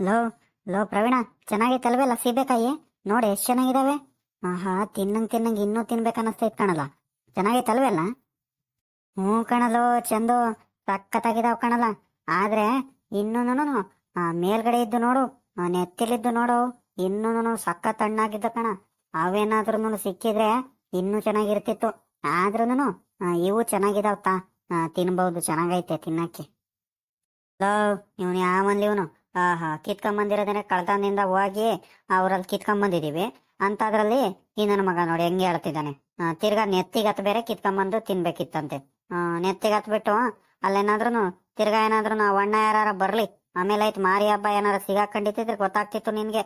Low ಲೋ ಪ್ರವೀಣ ಚೆನ್ನಾಗೈತಲ್ವೇ ಲಸ್ಸಿ ಬೇಕಾಯಿ ನೋಡಿ ಎಷ್ಟು ಚೆನ್ನಾಗಿದಾವೆ. ಆಹಾ ತಿನ್ನಂಗೆ ತಿನ್ನಂಗೆ ಇನ್ನೂ ತಿನ್ಬೇಕನ್ನಸ್ತೈತ್ ಕಣಲ್ಲ. ಚೆನ್ನಾಗೈತಲ್ವಲ್ಲ ಹ್ಞೂ ಕಣಲು ಚಂದು ಸಖತ್ತಾಗಿದಾವ್ ಕಣಲ್ಲ. ಆದ್ರೆ ಇನ್ನೂನು ಮೇಲ್ಗಡೆ ಇದ್ದು ನೋಡು ನೆತ್ತಿಲಿದ್ದು ನೋಡು ಇನ್ನೂನು ಸಖತ್ ಹಣ್ಣಾಗಿದ್ದು ಕಣ. ಅವೇನಾದ್ರೂ ಸಿಕ್ಕಿದ್ರೆ ಇನ್ನೂ ಚೆನ್ನಾಗಿರ್ತಿತ್ತು. ಆದ್ರೂನು ಇವು ಚೆನ್ನಾಗಿದಾವ್ ತಾ. ಆ, ತಿನ್ಬಹುದು ಚೆನ್ನಾಗೈತೆ ತಿನ್ನಕ್ಕೆ. ಲೋ ಇವನು ಯಾವನ್ಲಿ ಇವನು? ಆಹಾ ಕಿತ್ಕೊಂಬಂದಿರೋದೇನೆ ಕಳ್ತನದಿಂದ ಹೋಗಿ ಅವ್ರಲ್ಲಿ ಕಿತ್ಕೊಂಬಂದಿದೀವಿ. ಅಂತದ್ರಲ್ಲಿ ಈ ನನ್ನ ಮಗ ನೋಡಿ ಹೆಂಗೆ ಹೇಳ್ತಿದ್ದಾನೆ. ತಿರ್ಗಾ ನೆತ್ತಿಗೆ ಹತ್ ಬೇರೆ ಕಿತ್ಕೊಂಬಂದು ತಿನ್ಬೇಕಿತ್ತಂತೆ. ಆ, ನೆತ್ತಿಗೆ ಹತ್ಬಿಟ್ಟು ಅಲ್ಲೇನಾದ್ರೂ ತಿರ್ಗಾ ಏನಾದ್ರೂ ನಾವು ಅಣ್ಣ ಯಾರ ಬರ್ಲಿ ಆಮೇಲೆ ಆಯ್ತು ಮಾರಿ ಹಬ್ಬ ಏನಾರ ಸಿಗಾಕೊಂಡಿತ್ತಿದ್ರೆ ಗೊತ್ತಾಗ್ತಿತ್ತು ನಿನ್ಗೆ.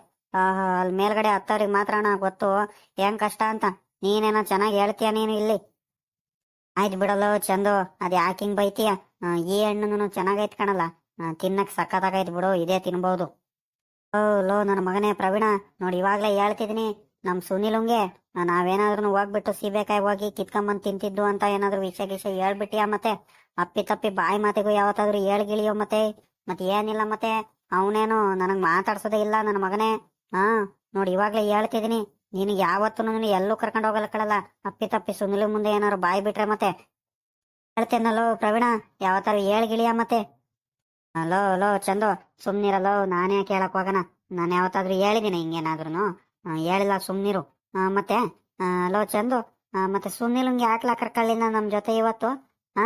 ಅಲ್ಲಿ ಮೇಲ್ಗಡೆ ಹತ್ತವ್ರಿಗೆ ಮಾತ್ರ ಗೊತ್ತು. ಹೆಂಗ್ ಕಷ್ಟ ಅಂತ. ನೀನೇನೋ ಚೆನ್ನಾಗಿ ಹೇಳ್ತೀಯ ನೀನು ಇಲ್ಲಿ? ಆಯ್ತು ಬಿಡಲ್ಲೋ ಚಂದು ಅದ್ ಯಾಕೆ ಹಿಂಗ್ ಬೈತೀಯ? ಈ ಹಣ್ಣು ಚೆನ್ನಾಗೈತ್ ಕಣಲ್ಲ. ಆ, ತಿನ್ನಕ್ ಸಖತ್ತಾಗೈತ್ ಬಿಡು ಇದೇ ತಿನ್ಬೋದು. ಓ ಲೋ ನನ್ನ ಮಗನೇ ಪ್ರವೀಣ ನೋಡಿ ಇವಾಗ್ಲೇ ಹೇಳ್ತಿದೀನಿ ನಮ್ ಸುನಿಲುಂಗೆ ನಾವೇನಾದ್ರೂ ಹೋಗ್ಬಿಟ್ಟು ಸೀಬೆಕಾಯಿ ಹೋಗಿ ಕಿತ್ಕೊಂಬಂದು ತಿಂತಿದ್ದು ಅಂತ ಏನಾದ್ರು ವಿಷಯ ಗಿಷ ಹೇಳ್ಬಿಟ್ಟಿಯಾ ಮತ್ತೆ? ಅಪ್ಪಿ ತಪ್ಪಿ ಬಾಯಿ ಮಾತಿಗೂ ಯಾವತ್ತಾದ್ರೂ ಹೇಳ್ಗಿಳಿಯೋ ಮತ್ತೆ? ಮತ್ತೆ ಏನಿಲ್ಲ ಮತ್ತೆ? ಅವನೇನು ನನಗೆ ಮಾತಾಡ್ಸೋದೇ ಇಲ್ಲ ನನ್ನ ಮಗನೇ. ಹಾ ನೋಡಿ ಇವಾಗಲೇ ಹೇಳ್ತಿದ್ದೀನಿ ನಿನಗೆ ಯಾವತ್ತೂ ಎಲ್ಲೂ ಕರ್ಕೊಂಡು ಹೋಗಲ್ಲ ಕಳಲ್ಲ ಅಪ್ಪಿ ತಪ್ಪಿ ಸುನಿಲು ಮುಂದೆ ಏನಾದ್ರು ಬಾಯಿ ಬಿಟ್ರೆ ಮತ್ತೆ? ಹೇಳ್ತೇನಲ್ಲೋ ಪ್ರವೀಣ ಯಾವತ್ತಾರು ಹೇಳ್ಗಿಳಿಯ ಮತ್ತೆ? ಲೋ ಲೋ ಚಂದು ಸುಮ್ನಿರಲ್ಲೋ ನಾನೇ ಕೇಳಕ್ ಹೋಗೋಣ. ನಾನು ಯಾವತ್ತಾದ್ರೂ ಹೇಳಿದ್ದೀನಿ ಹಿಂಗೇನಾದ್ರೂ ಹೇಳಿಲ್ಲ, ಸುಮ್ನಿರು. ಮತ್ತೆ? ಅಲೋ, ಚಂದು ಮತ್ತೆ ಸುಮ್ನಿಲಂಗೆ ಆಟ್ಲಾ ಕರ್ಕೊಳ್ಳಿಲ್ಲ ನಮ್ ಜೊತೆ ಇವತ್ತು? ಹಾ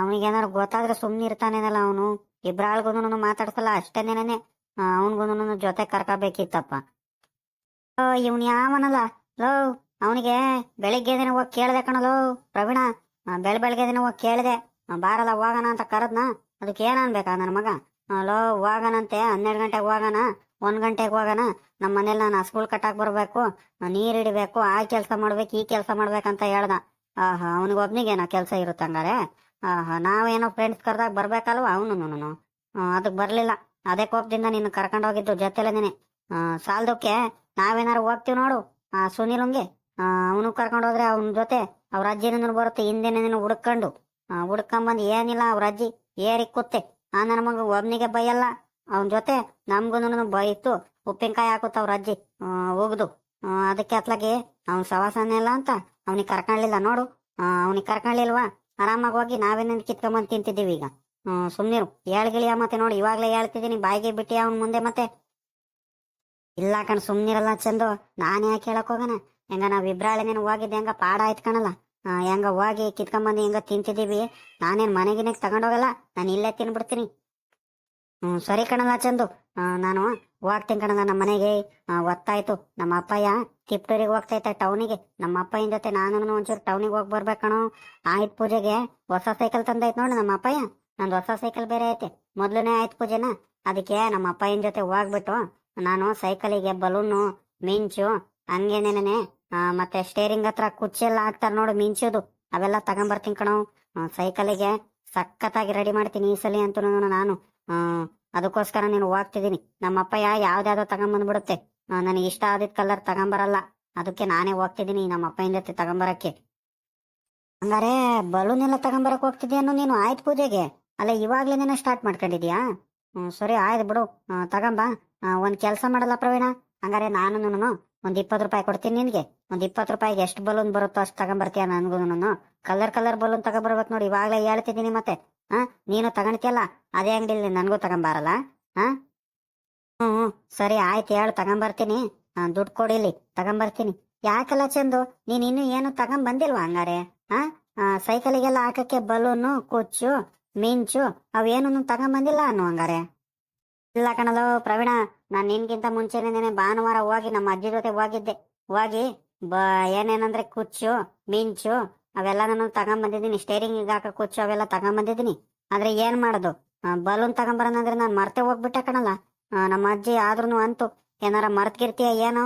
ಅವನಿಗೇನಾದ್ರು ಗೊತ್ತಾದ್ರೆ ಸುಮ್ನಿರ್ತಾನೇನಲ್ಲ ಅವನು? ಇಬ್ರಾಳ್ಗುನು ಮಾತಾಡ್ಸಲ್ಲ, ಅಷ್ಟೇನೇನೆ ಅವನ್ಗುನು ಜೊತೆ ಕರ್ಕೋಬೇಕಿತ್ತಪ್ಪ. ಇವನ್ ಯಾವನಲ್ಲ? ಲೋ, ಅವನಿಗೆ ಬೆಳಿಗ್ಗೆ ದಿನ ಹೋಗಿ ಕೇಳ್ದೆ ಕಣಲೋ, ಪ್ರವೀಣ. ಬೆಳ ಬೆಳಗ್ಗೆ ದಿನ ಹೋಗಿ ಕೇಳಿದೆ ಬಾರಲ್ಲ, ಹೋಗೋಣ ಅಂತ ಕರೆದ್ನ. ಅದಕ್ಕೆ ಏನ್ ಅನ್ಬೇಕಾ ನನ್ನ ಮಗ? ಅಲೋ ಹೋಗೋಣಂತೆ ಹನ್ನೆರಡು ಗಂಟೆಗೆ ಹೋಗೋಣ ಒಂದು ಗಂಟೆಗೆ ಹೋಗೋಣ ನಮ್ಮ ಮನೇಲಿ ನಾನು ಸ್ಕೂಲ್ ಕಟ್ಟಾಕ್ ಬರಬೇಕು ನೀರು ಹಿಡಿಬೇಕು, ಆ ಕೆಲಸ ಮಾಡ್ಬೇಕು, ಈ ಕೆಲಸ ಮಾಡ್ಬೇಕಂತ ಹೇಳ್ದ. ಆಹಾ, ಅವನಿಗೆ ನಾ ಕೆಲಸ ಇರುತ್ತೆ ಹಂಗಾರೆ? ಆಹಾ, ನಾವೇನೋ ಫ್ರೆಂಡ್ಸ್ ಕರ್ದಾಗ ಬರ್ಬೇಕಲ್ವ ಅವನು ಅದಕ್ಕೆ ಬರಲಿಲ್ಲ. ಅದೇ ಕೋಪದಿಂದ ನೀನು ಕರ್ಕೊಂಡು ಹೋಗಿದ್ದು ಜೊತೆಲೇನೆ ಸಾಲ್ದಕ್ಕೆ ನಾವೇನಾರು ಹೋಗ್ತೀವಿ ನೋಡು, ಆ, ಸುನಿಲಂಗೆ. ಅವನು ಕರ್ಕೊಂಡು ಹೋದ್ರೆ ಅವನ ಜೊತೆ ಅವ್ರ ಅಜ್ಜಿನ ಬರುತ್ತೆ ಹಿಂದೆನೇ ಹುಡ್ಕೊಂಡು. ಹುಡ್ಕೊಂಬಂದು ಏನಿಲ್ಲ ಅವ್ರ ಅಜ್ಜಿ. ಏರಿ ಕೂತೆ. ಆ ನನ್ನ ಮಗ ಒಬ್ನಿಗೆ ಬೈಯಲ್ಲ. ಅವನ ಜೊತೆ ನಮ್ಗೂನು ಬೈತು ಉಪ್ಪಿನಕಾಯಿ ಹಾಕುತ್ತ ಅವ್ರ ಅಜ್ಜಿ ಹೋಗುದು. ಅದಕ್ಕೆ ಅತ್ಲಾಗಿ ಅವ್ನ ಸವಾಸನೆ ಇಲ್ಲ ಅಂತ ಅವನಿಗೆ ಕರ್ಕೊಳ್ಳಿಲ್ಲ ನೋಡು ಅವನಿಗೆ ಕರ್ಕೊಳ್ಳಿಲ್ವಾ ಆರಾಮಾಗಿ ಹೋಗಿ ನಾವೇನೇನು ಕಿತ್ಕೊಂಬಂದ್ ತಿಂತಿದ್ದೀವಿ ಈಗ. ಸುಮ್ನಿರು. ಹೇಳ್ಗಿಳಿಯ ಮತ್ತೆ ನೋಡಿ. ಇವಾಗಲೇ ಹೇಳ್ತಿದ್ದೀನಿ. ಬಾಯಿಗೆ ಬಿಟ್ಟಿ ಅವನ ಮುಂದೆ ಮತ್ತೆ? ಇಲ್ಲ ಕಣ್, ಸುಮ್ನಿರಲ್ಲ ಚಂದು. ನಾನು ಯಾಕೆ ಹೇಳಕ್ ಹೋಗಣ? ಹೆಂಗ ನಾವು ಇಬ್ರಾಳೆನೇನು ಹೋಗಿದ್ದೆ, ಹೆಂಗ ಪಾಡ ಆಯ್ತು ಕಣಲ್ಲ. ಹೆಂಗ ಹೋಗಿ ಕಿತ್ಕೊಂಬಂದು ಹೆಂಗ ತಿಂತಿದ್ದೀವಿ? ನಾನೇನು ಮನೆಗಿನ ತಗೊಂಡೋಗಲ್ಲ ನಾನು ಇಲ್ಲೇ ತಿನ್ಬಿಡ್ತೀನಿ. ಹ್ಞೂ ಸರಿ ಕಣದ ಚಂದು. ನಾನು ಹೋಗ್ತೀನಿ ಕಣಲ್ಲ ನಮ್ಮ ಮನೆಗೆ. ಒತ್ತಾಯ್ತು ನಮ್ಮ ಅಪ್ಪಯ್ಯ ತಿಪ್ಟೂರಿಗೆ ಹೋಗ್ತೈತೆ ಟೌನಿಗೆ. ನಮ್ಮ ಅಪ್ಪಯ್ಯನ ಜೊತೆ ನಾನು ಒಂಚೂರು ಟೌನಿಗೆ ಹೋಗಿ ಬರ್ಬೇಕಣ. ಆಯ್ತು ಪೂಜೆಗೆ ಹೊಸ ಸೈಕಲ್ ತಂದೈತ್ ನೋಡಿ ನಮ್ಮ ಅಪ್ಪಯ್ಯ. ನಂದು ಹೊಸ ಸೈಕಲ್ ಬೇರೆ ಐತೆ. ಮೊದಲನೇ ಆಯ್ತು ಪೂಜೆನ? ಅದಕ್ಕೆ ನಮ್ಮ ಅಪ್ಪಯ್ಯನ ಜೊತೆ ಹೋಗ್ಬಿಟ್ಟು ನಾನು ಸೈಕಲಿಗೆ ಬಲೂನು, ಮಿಂಚು ಹಂಗೇನೇನೆ ಮತ್ತೆ ಸ್ಟೇರಿಂಗ್ ಹತ್ರ ಕುಚ್ಚೆಲ್ಲ ಹಾಕ್ತಾರೆ ನೋಡು ಮಿಂಚೋದು. ಅವೆಲ್ಲ ತಗೊಂಬರ್ತೀನಿ ಕಣೋ. ಸೈಕಲ್ಗೆ ಸಖತ್ತಾಗಿ ರೆಡಿ ಮಾಡ್ತೀನಿ ಈ ಸಲ ಅಂತ ನಾನು. ಅದಕ್ಕೋಸ್ಕರ ನೀನು ಹೋಗ್ತಿದ್ದೀನಿ. ನಮ್ಮ ಯಾವ್ದಾದ್ರು ತಗೊಂಬಂದ್ಬಿಡುತ್ತೆ. ನನಗೆ ಇಷ್ಟ ಆದಿದ್ ಕಲರ್ ತಗೊಂಬರಲ್ಲ. ಅದಕ್ಕೆ ನಾನೇ ಹೋಗ್ತಿದ್ದೀನಿ ನಮ್ಮ ಜೊತೆ ತಗೊಂಬರಕ್ಕೆ. ಹಂಗಾರೆ ಬಲೂನ್ ಎಲ್ಲ ತಗೊಂಬರಕ್ ಹೋಗ್ತಿದ್ಯಾನು ನೀನು? ಆಯ್ತು ಪೂಜೆಗೆ. ಅಲ್ಲ ಇವಾಗ್ಲೇನೇನ ಸ್ಟಾರ್ಟ್ ಮಾಡ್ಕೊಂಡಿದ್ಯಾ? ಸರಿ, ಆಯ್ತು ಬಿಡು. ತಗೊಂಬ. ಒಂದು ಒಂದ್ ಕೆಲಸ ಮಾಡಲ್ಲ ಪ್ರವೀಣ. ಹಂಗಾರೆ ನಾನು ಒಂದ್ ಇಪ್ಪತ್ತು ರೂಪಾಯಿ ಕೊಡ್ತೀನಿ ನಿನ್ಗೆ. ಒಂದ್ ಇಪ್ಪತ್ತು ರೂಪಾಯಿಗೆ ಎಷ್ಟು ಬಲೂನ್ ಬರುತ್ತೋ ಅಷ್ಟು ತಗೊಂಬರ್ತೀಯ ನನ್ಗೂ ಕಲರ್ ಕಲರ್ ಬಲೂನ್ ತಗೊಂಬರ್ಬೇಕು ನೋಡಿ, ಇವಾಗ್ಲೇ ಹೇಳ್ತಿದ್ದೀನಿ ಮತ್ತೆ. ಹಾ, ನೀನು ತಗೊಂಡ್ತಿಯಲ್ಲ ಅದೇ ಅಂಗಡಿಲಿ ನನಗೂ ತಗೊಂಬಾರಲ್ಲ? ಹಾ? ಹ್ಞೂ ಹ್ಞೂ ಸರಿ, ಆಯ್ತು, ಹೇಳು, ತಗೊಂಬರ್ತೀನಿ. ದುಡ್ಡು ಕೊಡಿಲಿ ತಗೊಂಬರ್ತೀನಿ. ಯಾಕಲ್ಲ ಚಂದು? ನೀನು ಇನ್ನೂ ಏನು ತಗೊಂಬಂದಿಲ್ವಾ ಹಂಗಾರೆ? ಹಾ? ಸೈಕಲಿಗೆಲ್ಲ ಹಾಕಕ್ಕೆ ಬಲೂನು ಕುಚ್ಚು ಮಿಂಚು ಅವೇನು ತಗೊಂಬಂದಿಲ್ಲ ಅನ್ನು ಹಂಗಾರೆ. ಇಲ್ಲ ಕಣಲು, ಪ್ರವೀಣ, ನಾನು ನಿನ್ಗಿಂತ ಮುಂಚೆನೇ ಭಾನುವಾರ ಹೋಗಿ ನಮ್ಮ ಅಜ್ಜಿ ಜೊತೆ ಹೋಗಿದ್ದೆ. ಹೋಗಿ, ಬ, ಏನೇನಂದ್ರೆ ಕುಚ್ಚು, ಮಿಂಚು, ಅವೆಲ್ಲ ನಾನು ತಗೊಂಬಂದಿದ್ದೀನಿ. ಸ್ಟೇರಿಂಗ್ ಹಾಕ ಕುಚ್ಚು ಅವೆಲ್ಲ ತಗೊಂಬಂದಿದ್ದೀನಿ. ಆದ್ರೆ ಏನ್ ಮಾಡೋದು? ಬಲೂನ್ ತಗೊಂಬರೋಣಂದ್ರೆ ನಾನು ಮರ್ತೆ ಹೋಗ್ಬಿಟ್ಟೆ ಕಣಲ್ಲ ನಮ್ಮ ಅಜ್ಜಿ ಆದ್ರೂ ಅಂತು. ಏನಾರ ಮರ್ತ್ಗಿರ್ತೀಯ ಏನೋ?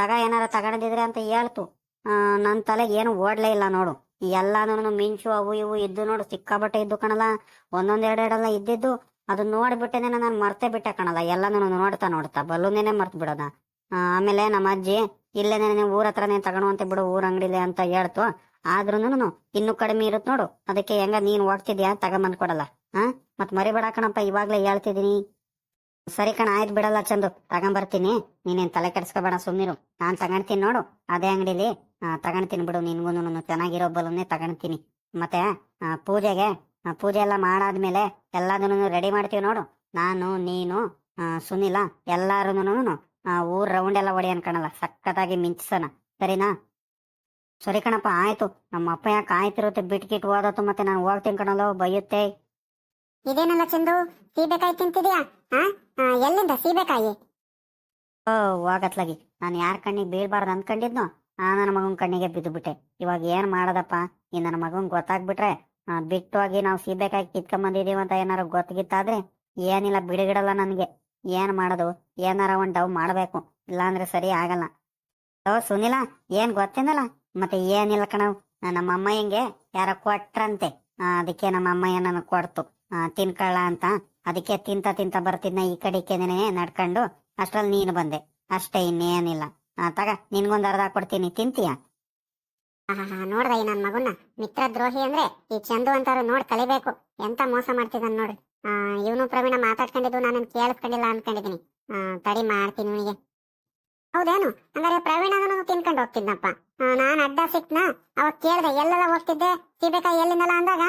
ತಗ ಏನಾರ ತಗೊಂಡಿದ್ರೆ ಅಂತ ಹೇಳ್ತು. ನನ್ನ ನನ್ ತಲೆಗೆ ಏನು ಓಡ್ಲೇ ಇಲ್ಲ ನೋಡು. ಎಲ್ಲಾನು ಮಿಂಚು ಅವು ಇವು ಇದ್ದು ನೋಡು ಸಿಕ್ಕಾಬಟ್ಟೆ ಇದ್ದು ಕಣಲ್ಲ ಒಂದೊಂದ್ ಎರಡೆರಡೆಲ್ಲ ಇದ್ದಿದ್ದು. ಅದು ನೋಡ್ಬಿಟ್ಟೇನೆ ನಾನು ಮರ್ತೆ ಬಿಟ್ಟೆ ಕಣಲ್ಲ ಎಲ್ಲಾನು ನೋಡ್ತಾ ನೋಡ್ತಾ ಬಲೂನೇನೆ ಮರ್ತು ಬಿಡೋದ. ಆಮೇಲೆ ನಮ್ಮ ಅಜ್ಜಿ, ಇಲ್ಲೇನೆ ಊರ ಹತ್ರನೇ ತಗೊಳುವಂತೆ ಬಿಡು, ಊರ ಅಂಗಡಿಲೆ ಅಂತ ಹೇಳ್ತು. ಆದ್ರೂನು ಇನ್ನು ಕಡಿಮೆ ಇರುತ್ತೆ ನೋಡು. ಅದಕ್ಕೆ ಹೆಂಗ ನೀನ್ ಹೋಗ್ತಿದ್ಯಾ ತಗೊಂಬಂದ್ ಕೊಡಲ್ಲ. ಹಾ ಮತ್ ಮರಿಬೇಡ ಕಣಪ್ಪ, ಇವಾಗ್ಲೇ ಹೇಳ್ತಿದೀನಿ ಸರಿ ಕಣ, ಆಯ್ತು ಬಿಡಲ್ಲ ಚಂದು. ತಗೊಂಬರ್ತೀನಿ. ನೀನೇನ್ ತಲೆ ಕೆಡ್ಸ್ಕೊಬೇಡ ಸುಮ್ಮನಿರು ನಾನ್ ತಗೊಂಡ್ತೀನಿ ನೋಡು. ಅದೇ ಅಂಗಡಿಲಿ. ತಗೊಂಡ್ತೀನಿ ಬಿಡು. ನಿನ್ಗೂ ಚೆನ್ನಾಗಿರೋ ಬಲೂನ್ನೇ ತಗೊಂಡ್ತೀನಿ. ಮತ್ತೆ ಪೂಜೆಗೆ ಪೂಜೆ ಎಲ್ಲ ಮಾಡಾದ್ಮೇಲೆ ಎಲ್ಲದನ್ನು ರೆಡಿ ಮಾಡ್ತೀವಿ ನೋಡು. ನಾನು ನೀನು ಸುನಿಲ ಎಲ್ಲಾರು ಊರ್ ರೌಂಡ್ ಎಲ್ಲ ಹೊಡಿ ಅನ್ಕಣಲ್ಲ ಸಕ್ಕತ್ತಾಗಿ ಮಿಂಚಿಸೋಣ. ಸರಿನಾ? ಸರಿ ಕಣಪ್ಪ ಆಯ್ತು. ನಮ್ಮ ಅಪ್ಪ ಯಾಕೆ ಆಯ್ತಿರುತ್ತೆ ಬಿಟ್ಕಿಟ್ ಓದತ್ತು ಮತ್ತೆ ನಾನು ಹೋಗ್ತೀನಿ ಕಣಲ್ಲ ಬೈಯುತ್ತೆ. ಇದೇನಲ್ಲ ಚಂದು? ಸೀಬೆಕಾಯಿ ತಿಂತಿದ್ಯಾ? ಎಲ್ಲಿಂದ ಸೀಬೆಕಾಯಿ? ಓ ಹೋಗತ್ಲಾಗಿ ನಾನು ಯಾರ ಕಣ್ಣಿಗೆ ಬೀಳ್ಬಾರ್ದು ಅನ್ಕೊಂಡಿದ್ನೋ ಆ ನನ್ನ ಮಗನ ಕಣ್ಣಿಗೆ ಬಿದ್ದುಬಿಟ್ಟೆ. ಇವಾಗ ಏನ್ ಮಾಡೋದಪ್ಪ? ಈ ನನ್ನ ಮಗನ್ ಗೊತ್ತಾಗ್ಬಿಟ್ರೆ ಬಿಟ್ಟು ಹೋಗಿ ನಾವು ಸೀಬೆಕಾಯಿ ಕಿತ್ಕೊಂಬಂದಿದೀವಿ ಅಂತ ಏನಾರ ಗೊತ್ತಾಗಿತ್ತಾದ್ರೆ ಏನಿಲ್ಲ ಬಿಡುಗಿಡಲ್ಲ ನನಗೆ. ಏನ್ ಮಾಡೋದು? ಏನಾರ ಒಂದ್ ಡವ್ ಮಾಡಬೇಕು. ಇಲ್ಲಾಂದ್ರೆ ಸರಿ ಆಗಲ್ಲ. ಓ ಸುನಿಲ, ಏನ್ ಗೊತ್ತೇನಲ್ಲ ಮತ್ತೆ ಏನಿಲ್ಲ ಕಣವ್ ನಮ್ಮ ಅಮ್ಮ ಹಿಂಗೆ ಯಾರ ಕೊಟ್ರಂತೆ. ಅದಕ್ಕೆ ನಮ್ಮ ಅಮ್ಮಯ್ಯ ನನಗೆ ಕೊಡ್ತು. ತಿನ್ಕೊಳ್ಳ ಅಂತ. ಅದಕ್ಕೆ ತಿಂತ ತಿಂತ ಬರ್ತಿದ್ನ ಈ ಕಡೆಗೆ ನಡ್ಕೊಂಡು ಅಷ್ಟ್ರಲ್ಲಿ ನೀನು ಬಂದೆ. ಅಷ್ಟೇ ಇನ್ನೇನಿಲ್ಲ. ತಗ, ನಿನ್ಗೊಂದು ಅರ್ಧ ಕೊಡ್ತೀನಿ. ತಿಂತೀಯ? ನೋಡ್ದ ಈ ನನ್ ಮಗುನ ಮಿತ್ರ ದ್ರೋಹಿ ಅಂದ್ರೆ ಈ ಚಂದು ಅಂತಾರು ನೋಡ್ ಕಲಿಬೇಕು. ಎಂತ ಮೋಸ ಮಾಡ್ತಿದ್ದ ನೋಡ್ರಿ. ಇವನು ಪ್ರವೀಣ ಮಾತಾಡ್ಕೊಂಡಿದ್ದು ನಾನು ಕೇಳಿಸ್ಕೊಂಡಿಲ್ಲ ಅನ್ಕೊಂಡಿದೀನಿ. ತಡಿ ಮಾಡ್ತೀನಿ ಇವನಿಗೆ. ಹೌದೇನು? ಅಂದ್ರೆ ಪ್ರವೀಣನೂ ತಿನ್ಕೊಂಡು ಹೋಗ್ತಿದ್ನಪ್ಪ. ನಾನು ಅಡ್ಡ ಸಿಕ್ನ ಅವಾಗ ಕೇಳ್ದೆ, ಎಲ್ಲೆಲ್ಲ ಹೋಗ್ತಿದ್ದೆ? ಸೀಬೆಕಾಯಿ ಎಲ್ಲಿಂದಲ್ಲ ಅಂದಾಗ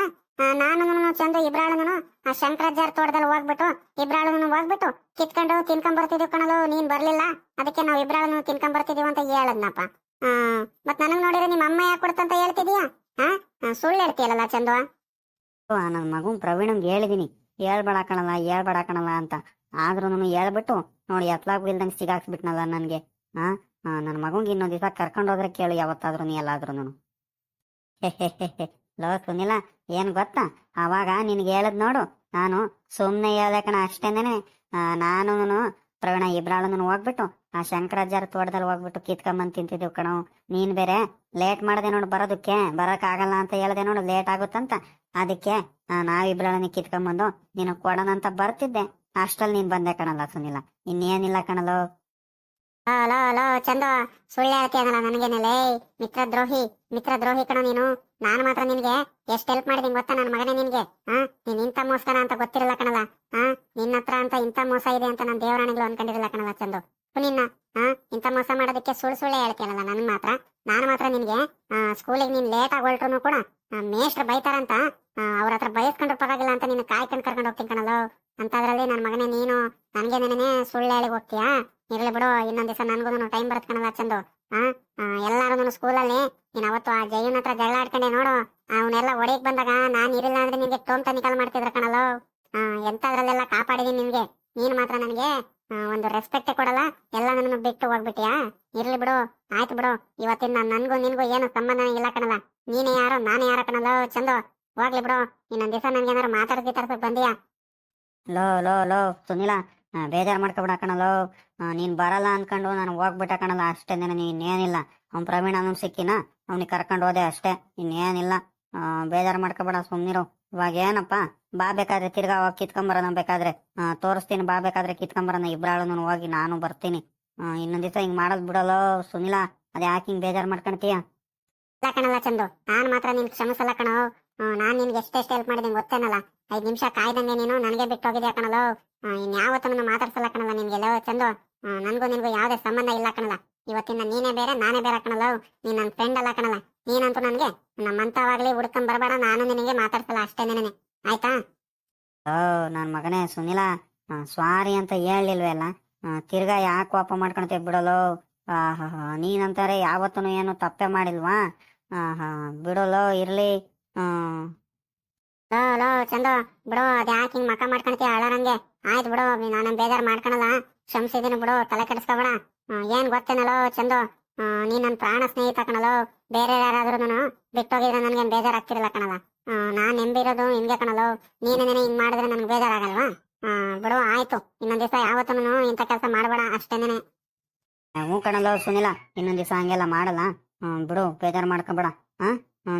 ನಾನು ಚಂದು ಇಬ್ರಾಳನು ಆ ಶಂಕರಾಚಾರ್ಯ ತೋಟದಲ್ಲಿ ಹೋಗ್ಬಿಟ್ಟು ಇಬ್ರಾಳನು ಹೋಗ್ಬಿಟ್ಟು ಕಿತ್ಕೊಂಡು ತಿನ್ಕೊಂಡ್ ಬರ್ತಿದ್ವಿ ಕಣಲು, ನೀನ್ ಬರ್ಲಿಲ್ಲ? ಅದಕ್ಕೆ ನಾವ್ ಇಬ್ರಾಳನು ತಿನ್ಕೊಂಡ್ ಬರ್ತಿದೀವಿ ಅಂತ ಹೇಳದ್ನಪ್ಪ. ಮತ್ ನನಗ್ ನೋಡಿದ್ರೆ ನಿಮ್ಮ ಅಮ್ಮ ಯಾಕೆ ಕೊಡ್ತಂತ ಹೇಳ್ತಿದೀಯ? ಹಾ ಸುಳ್ಳು ಹೇಳ್ತೀಯಲ್ಲ ಚಂದು? ಓ, ನನ್ನ ಮಗುನ್ ಪ್ರವೀಣಂಗೆ ಹೇಳಿದೀನಿ. ಹೇಳ್ಬೇಡ ಕಣಲ್ಲ ಹೇಳ್ಬೇಡ ಕಣಲ್ಲ ಅಂತ. ಆದ್ರೂ ಹೇಳ್ಬಿಟ್ಟು ನೋಡಿ ಎತ್ಲಾಗ್ ಇಲ್ದಂಗೆ ಸಿಗಾಕ್ಸ್ಬಿಟ್ನಲ್ಲ ನನ್ಗೆ. ಹಾ ನನ್ನ ಮಗಂಗೆ ಇನ್ನೊಂದ್ ದಿವಸ ಕರ್ಕೊಂಡು ಹೋದ್ರೆ ಕೇಳು ಯಾವತ್ತಾದ್ರೂ ಎಲ್ಲಾದ್ರೂ ಲೋ ಸುನಿಲ ಏನ್ ಗೊತ್ತಾ? ಅವಾಗ ನಿನ್ಗೆ ಹೇಳದ್ ನೋಡು. ನಾನು ಸುಮ್ನೆ ಹೇಳ್ದೆ ಕಣ ಅಷ್ಟೇನೆ ನಾನು ಪ್ರವೀಣ ಇಬ್ರಾಳನ ಹೋಗ್ಬಿಟ್ಟು ಆ ಶಂಕರಾಜಾರ್ ತೋಟದಲ್ಲಿ ಹೋಗ್ಬಿಟ್ಟು ಕಿತ್ಕೊಂಬಂದ್ ತಿಂತಿದ್ವಿ ಕಣೋ. ನೀನ್ ಬೇರೆ ಲೇಟ್ ಮಾಡದೆ ನೋಡು ಬರೋದಕ್ಕೆ ಬರಕ್ ಆಗಲ್ಲ ಅಂತ ಹೇಳ್ದೆ ನೋಡು ಲೇಟ್ ಆಗುತ್ತಂತ. ಅದಕ್ಕೆ ಆ, ನಾವಿಬ್ರಳನ್ನ ಕಿತ್ಕೊಂಬಂದು ನೀನು ಕೊಡೋಣ ಅಂತ ಬರ್ತಿದ್ದೆ. ಅಷ್ಟ್ರಲ್ಲಿ ನೀನ್ ಬಂದೆ ಕಣಲ್ಲ ಸುನಿಲ್ಲ ಇನ್ನೇನಿಲ್ಲ ಕಣಲು ಲೋ ಲೋ ಚಂದು. ಸುಳ್ಳು ಹೇಳ್ತೀಯನಲ್ಲ ನನಗೇನಲೇ ಮಿತ್ರ ದ್ರೋಹಿ ಮಿತ್ರ ದ್ರೋಹಿ ಕಣ ನೀನು. ನಾನು ಮಾತ್ರ ನಿನ್ಗೆ ಎಷ್ಟು ಹೆಲ್ಪ್ ಮಾಡಿದೀನಿ ಗೊತ್ತಾ ನನ್ನ ಮಗನೇ ನಿನ್ಗೆ? ಹಾ ನೀನ್ ಇಂಥ ಮೋಸ್ಕರ ಅಂತ ಗೊತ್ತಿರಲ್ಲ ಕಣಲ್ಲ. ಹಾ ನಿನ್ನ ಹತ್ರ ಅಂತ ಇಂಥ ಮೋಸ ಇದೆ ಅಂತ ನಾನು ದೇವರಾಣಿಗಳು ಅನ್ಕೊಂಡಿರಲ್ಲ ಕಣಲ್ಲ ಚಂದು. ನಿನ್ನ. ಹಾ ಇಂಥ ಮೋಸ ಮಾಡೋದಕ್ಕೆ ಸುಳ್ಳು ಸುಳ್ಳೆ ಹೇಳ್ತೀಯಲ್ಲ ನನ್ ಮಾತ್ರ. ನಾನು ಮಾತ್ರ ನಿನ್ಗೆ ಸ್ಕೂಲಿಗೆ ನೀನ್ ಲೇಟ್ ಆಗಿ ಹೊರಟ್ರು ಕೂಡ ಮೇಷ್ಟ್ರು ಬೈತಾರಂತ ಅವ್ರ ಹತ್ರ ಬಯಸ್ಕೊಂಡ್ರು ಪರವಾಗಿಲ್ಲ ಅಂತ ನೀನು ಕಾಯ್ಕೊಂಡು ಕರ್ಕೊಂಡು ಹೋಗ್ತೀನಿ ಕಣಲ್ಲೋ. ಅಂತದ್ರಲ್ಲಿ ನನ್ನ ಮಗನೇ ನೀನು. ನನಗೆ ನೆನೆ ಸುಳ್ಳು ಹೇಳಿ ಹೋಗ್ತೀಯಾ? ಇರ್ಲಿ ಬಿಡು ಇನ್ನೊಂದ್ ದಿವಸ ನನ್ಗೂ ಟೈಮ್ ಬರುತ್ತೆ ಕಣದ ಚಂದು. ಎಲ್ಲಾರು ಸ್ಕೂಲಲ್ಲಿ ನೀನ್ ಅವತ್ತು ಆ ಜೈವನ್ ಹತ್ರ ಜಗಳ ಆಡ್ಕೊಂಡೆ ನೋಡು. ಅವನ್ನೆಲ್ಲ ಒಡೆಯಕ್ ಬಂದಾಗ ನಾನ್ ಇರಲಿಲ್ಲ ಅಂದ್ರೆ ನಿನ್ಗೆ ಟೋಮ್ ನಿಕಲ್ ಮಾಡ್ತಿದ್ರ ಕಣಲ್ಲ. ಆ, ಎಂತದ್ರಲ್ಲೆಲ್ಲ ಕಾಪಾಡಿದೀನಿ ನಿನ್ಗೆ. ನೀನ್ ಮಾತ್ರ ನನಗೆ ಒಂದು ರೆಸ್ಪೆಕ್ಟ್ ಕೊಡಲ್ಲ ಎಲ್ಲ ನನ್ನ ಬಿಟ್ಟು ಹೋಗ್ಬಿಟ್ಟಿಯಾ? ಇರ್ಲಿ ಬಿಡು ಆಯ್ತು ಬಿಡು. ಇವತ್ತಿನ ನನ್ಗೂ ನಿನ್ಗೂ ಏನು ಸಂಬಂಧ ಇಲ್ಲ ಕಣಲ್ಲ ನೀನೇ ಯಾರೋ ನಾನೇ ಯಾರೋ ಕಣಲ್ಲ ಚಂದು. ಹೋಗ್ಲಿ ಬಿಡು ಇನ್ನೊಂದ್ ದಿವಸ ನನ್ಗೆ ಏನಾರು ಮಾತಾಡ್ತಿ ತರ್ಸಕ್ ಬಂದಿಯಾ? ಲೋ ಲೋ ಲೋ ಸುನಿಲ ಬೇಜಾರ್ ಮಾಡ್ಕೊಬಿಡ ನೀನು ನೀನ್ ಬರಲ್ಲ ಅನ್ಕೊಂಡು ನಾನು ಹೋಗ್ಬಿಟ್ಟ ಕಣಲ್ಲ. ಅಷ್ಟೇ ನೀನು ಇನ್ನೇನಿಲ್ಲ ಅವ್ನ್ ಪ್ರವೀಣ ಅವ್ನು ಸಿಕ್ಕಿನ, ಅವ್ನಿಗೆ ಕರ್ಕೊಂಡು ಹೋದೆ ಅಷ್ಟೇ. ಇನ್ನೇನಿಲ್ಲ. ಬೇಜಾರು ಮಾಡ್ಕೊಬೇಡ ಸುಮ್ನಿರು. ಇವಾಗ ಏನಪ್ಪ? ಬಾ ಬೇಕಾದ್ರೆ ತಿರ್ಗಾ ಹೋಗಿ ಕಿತ್ಕೊಂಬರೋಣ ಬೇಕಾದ್ರೆ. ತೋರಿಸ್ತೀನಿ ಬಾ ಬೇಕಾದ್ರೆ ಕಿತ್ಕೊಂಬರೋಣ. ನಾನು ಹೋಗಿ ನಾನು ಬರ್ತೀನಿ. ಇನ್ನೊಂದ್ ದಿವಸ ಹಿಂಗ್ ಮಾಡೋದ್ ಬಿಡಲೋ ಸುನಿಲ. ಅದ್ ಯಾಕೆ ಹಿಂಗ್ ಬೇಜಾರ್ ಮಾಡ್ಕೊಂತೀಯ? ಕಣಲ್ಲ ಚಂದು. ನಾನ್ ಮಾತ್ರ ನಿನ್ ಕ್ಷಮಿಸಲ್ಲ ಕಣೋ. ನಾನ್ ನಿನ್ಗೆ ಎಷ್ಟೆಷ್ಟು ಹೆಲ್ಪ್ ಮಾಡಿದ್ ಗೊತ್ತೇನಲ್ಲ? ಐದ್ ನಿಮಿಷ ಕಾಯ್ದಂಗೆ ನೀನು. ನನಗೆ ಬಿಟ್ಟು ಹೋಗಿದ್ಯಾ ಕಣಲೋ ಇನ್ಯಾವತ್ತೂ ನಾನು ಮಾತಾಡ್ಸಲ್ಲ ಕಣಲ್ಲ ನಿನ್ಗೆಲ್ಲೋ ಚಂದು. ನನಗೂ ನನ್ಗೂ ಯಾವ್ದೇ ಸಂಬಂಧ ಇಲ್ಲ ಕಣಲ್ಲ. ಇವತ್ತಿನ ನೀನೇ ಬೇರೆ, ನಾನೇ ಬೇರೆ ಕಣಲ್ಲ ನೀನ್ ನನ್ನ ಫ್ರೆಂಡ್ ಅಲ್ಲ ಕಣಲ್ಲ. ನೀನಂತೂ ನನಗೆ ನಮ್ಮಂತವಾಗ್ಲಿ ಹುಡ್ಕೊಂಡ್ ಬರಬೇಡ, ನಾನು ನಿನಗೆ ಮಾತಾಡ್ಸಲ್ಲ, ಅಷ್ಟೇ ನಿನಗೆ ಆಯ್ತಾ? ಓ ನನ್ನ ಮಗನೇ ಸುನಿಲ. ಸ್ವಾರಿ ಅಂತ ಹೇಳಿಲ್ವಲ್ಲ ತಿರ್ಗಾ ಯಾಕೆ ಕೋಪ ಮಾಡ್ಕೊಳ್ತೇವೆ ಬಿಡಲು? ನೀನಂತಾರೆ ಯಾವತ್ತೂ ಏನು ತಪ್ಪೆ ಮಾಡಿಲ್ವಾ? ಬಿಡಲು, ಇರ್ಲಿ. ಲೋ ಲೋ, ಚಂದೋ, ಬಿಡೋ, ಅದ್ಯಾಕೆ ಹಿಂಗ್ ಮಕ ಮಾಡ್ಕೊಂತೀಯ ಅಳರಂಗೆ ಆಯ್ತು ಬಿಡು ನಾನು ಬೇಜಾರು ಮಾಡ್ಕೊಳಲ್ಲ ಕ್ಷಮಿಸಿದೀನಿ ಬಿಡು ತಲೆ ಕೆಡಿಸ್ಕೊಬೇಡ. ಏನು ಗೊತ್ತೇನಲ್ಲೋ ಚಂದು? ಹ್ಮ್, ನೀನ್ ನನ್ ಪ್ರಾಣ ಸ್ನೇಹಿತ ಕಣಲೋ ಬೇರೆ ಯಾರಾದ್ರೂ ಬಿಟ್ಟೋಗಿದ್ರೆ ನನ್ಗೆ ಬೇಜಾರಾಗ್ತಿರಲ್ಲ ಕಣಲ್ಲ. ನಾನು ನಾನ್ ನೆಂಬಿರೋದು ನಿನ್ಗೆ ಕಣಲೋ ನೀನೇ ಹಿಂಗ್ ಮಾಡಿದ್ರೆ ನನಗೆ ಬೇಜಾರಾಗಲ್ವಾ? ಬಿಡು ಆಯ್ತು. ಇನ್ನೊಂದ್ ದಿವಸ ಯಾವತ್ತೂ ಇಂಥ ಕೆಲಸ ಮಾಡಬೇಡ ಅಷ್ಟೇನೆ ಹ್ಞೂ ಕಣಲ್ಲ ಸುನಿಲ ಇನ್ನೊಂದ್ ದಿವಸ ಹಂಗೆಲ್ಲ ಮಾಡಲ್ಲ. ಬಿಡು ಬೇಜಾರು ಮಾಡ್ಕೊಬೇಡ. ಹಾ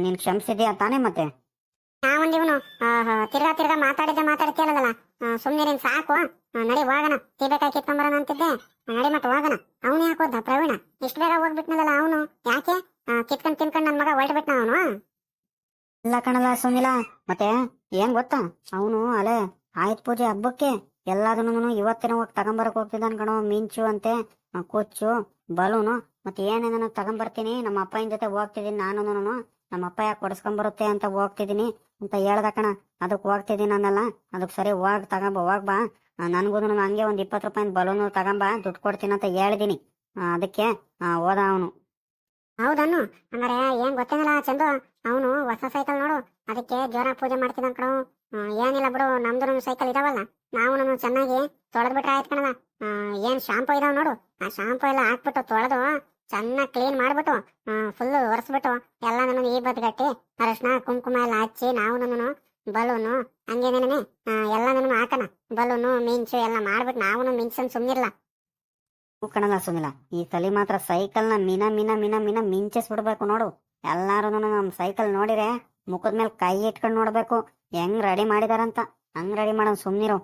ನೀನ್ ಕ್ಷಮಿಸಿದ್ಯಾ ತಾನೇ ಮತ್ತೆ? ನಾವೊಂದಿವನು ತಿರ್ಗಾ ತಿರ್ಗಾ ಮಾತಾಡಿದ್ದೆ ಮಾತಾಡ್ತಿಯಲ್ಲ ಸುಮ್ಮನೆ ನೀನು ಸಾಕು ನಡಿ, ಹೋಗೋಣ. ಸೀಬೆಕಾಯಿ ಕಿತ್ಕೊಂಬರೋಣ ಅಂತಿದ್ದೆ. ನಡಿ ಮತ್ತೆ ಹೋಗೋಣ. ಅವನು ಯಾಕೆ ಹೋದ ಪ್ರವೀಣ. ಇಷ್ಟು ಬೇಗ ಹೋಗ್ಬಿಟ್ನಲ್ಲ ಅವನು? ಯಾಕೆ? ಕಿತ್ಕೊಂಡ್ ತಿನ್ಕೊಂಡ್ ನನ್ ಮಗ ಹೊರಟ್ಬಿಟ್ನ ಅವನು ಇಲ್ಲ ಕಣಲ್ಲ ಸುಮಿಲ ಮತ್ತೆ ಏನ್ ಗೊತ್ತಾ? ಅವನು ಅಲೆ, ಆಯುಧ ಪೂಜೆ ಹಬ್ಬಕ್ಕೆ ಎಲ್ಲದನ್ನು ಇವತ್ತಿನ ಹೋಗಿ ತಗೊಂಬರಕ್ ಹೋಗ್ತಿದ್ದಾನ ಕಣೋ, ಮಿಂಚು ಅಂತೆ ಕೊಚ್ಚು, ಬಲೂನು. ಮತ್ತೆ ಏನೇನೋ ತಗೊಂಬರ್ತೀನಿ, ನಮ್ಮ ಅಪ್ಪನ ಜೊತೆ ಹೋಗ್ತಿದ್ದೀನಿ ನಾನು ನಮ್ಮ ಅಪ್ಪ ಯಾಕೆ ಕೊಡಿಸ್ಕೊಂಬರುತ್ತೆ ಅಂತ ಹೋಗ್ತಿದ್ದೀನಿ ಅಂತ ಹೇಳ್ದ ಕಣ. ಅದಕ್ಕೆ ಹೋಗ್ತಿದ್ದೀನಿ ಅನ್ನಲ್ಲ ಅದಕ್ಕೆ ಸರಿ ಹೋಗ್, ತಗೊಂಬ, ಹೋಗ್ ಬಾ. ನನಗೂ ಹಂಗೆ ಒಂದು ಇಪ್ಪತ್ತು ರೂಪಾಯಿ ಬಲೂನು ತಗೊಂಬ, ದುಡ್ಡು ಕೊಡ್ತೀನಿ ಅಂತ ಹೇಳಿದ್ದೀನಿ ಅದಕ್ಕೆ ಹೋದ ಅವನು. ಹೌದನ್ನು? ಅಂದ್ರೆ ಏನ್ ಗೊತ್ತೇನಲ್ಲ ಚಂದು? ಅವನು ಹೊಸ ಸೈಕಲ್ ನೋಡು. ಅದಕ್ಕೆ ಜೋರ ಪೂಜೆ ಮಾಡ್ತಿದ್ದ ಕಣೋ. ಏನಿಲ್ಲ ಬಿಡು ನಮ್ದು ಸೈಕಲ್ ಇದಾವಲ್ಲ. ನಾವು ನಾನು ಚೆನ್ನಾಗಿ ತೊಳೆದ್ಬಿಟ್ರೆ ಆಯ್ತು ಕಣಲ್ಲ. ಏನ್ ಶಾಂಪು ಇದಾವ ನೋಡು. ಆ, ಶಾಂಪು ಎಲ್ಲ ಹಾಕ್ಬಿಟ್ಟು ತೊಳೆದು ಚೆನ್ನಾಗಿ ಕ್ಲೀನ್ ಮಾಡ್ಬಿಟ್ಟು ಫುಲ್ ಒರೆಸ್ಬಿಟ್ಟು ಎಲ್ಲ ನಾನು ಈ ಬದ್ಗಟ್ಟಿ, ಅರಶಿನ, ಕುಂಕುಮ ಎಲ್ಲ ಹಚ್ಚಿ ನಾವು ಬಲೂನು ಹಂಗೇನೇನೆ ಎಲ್ಲ ನಾನು ಹಾಕಣ. ಬಲೂನು, ಮಿಂಚು ಎಲ್ಲ ಮಾಡ್ಬಿಟ್ಟು ನಾವು ಮಿಂಚನ್ ಸುಮ್ಮಿರಲ್ಲ ಹ್ಞೂ ಕಣಲ್ಲ ಈ ಸಲಿ ಮಾತ್ರ ಸೈಕಲ್ನ ಮಿನ ಮಿನ ಮಿನ ಮಿನ ಮಿಂಚಿಸ್ಬಿಡ್ಬೇಕು ನೋಡು. ಎಲ್ಲಾರು ನಮ್ಮ ಸೈಕಲ್ ನೋಡಿರೆ ಮುಖದ ಮೇಲೆ ಕೈ ಇಟ್ಕೊಂಡು ನೋಡ್ಬೇಕು. ಹೆಂಗ್ ರೆಡಿ ಮಾಡಿದಾರಂತ? ಹಂಗ್ ರೆಡಿ ಮಾಡೋನ್ ಸುಮ್ನಿರು.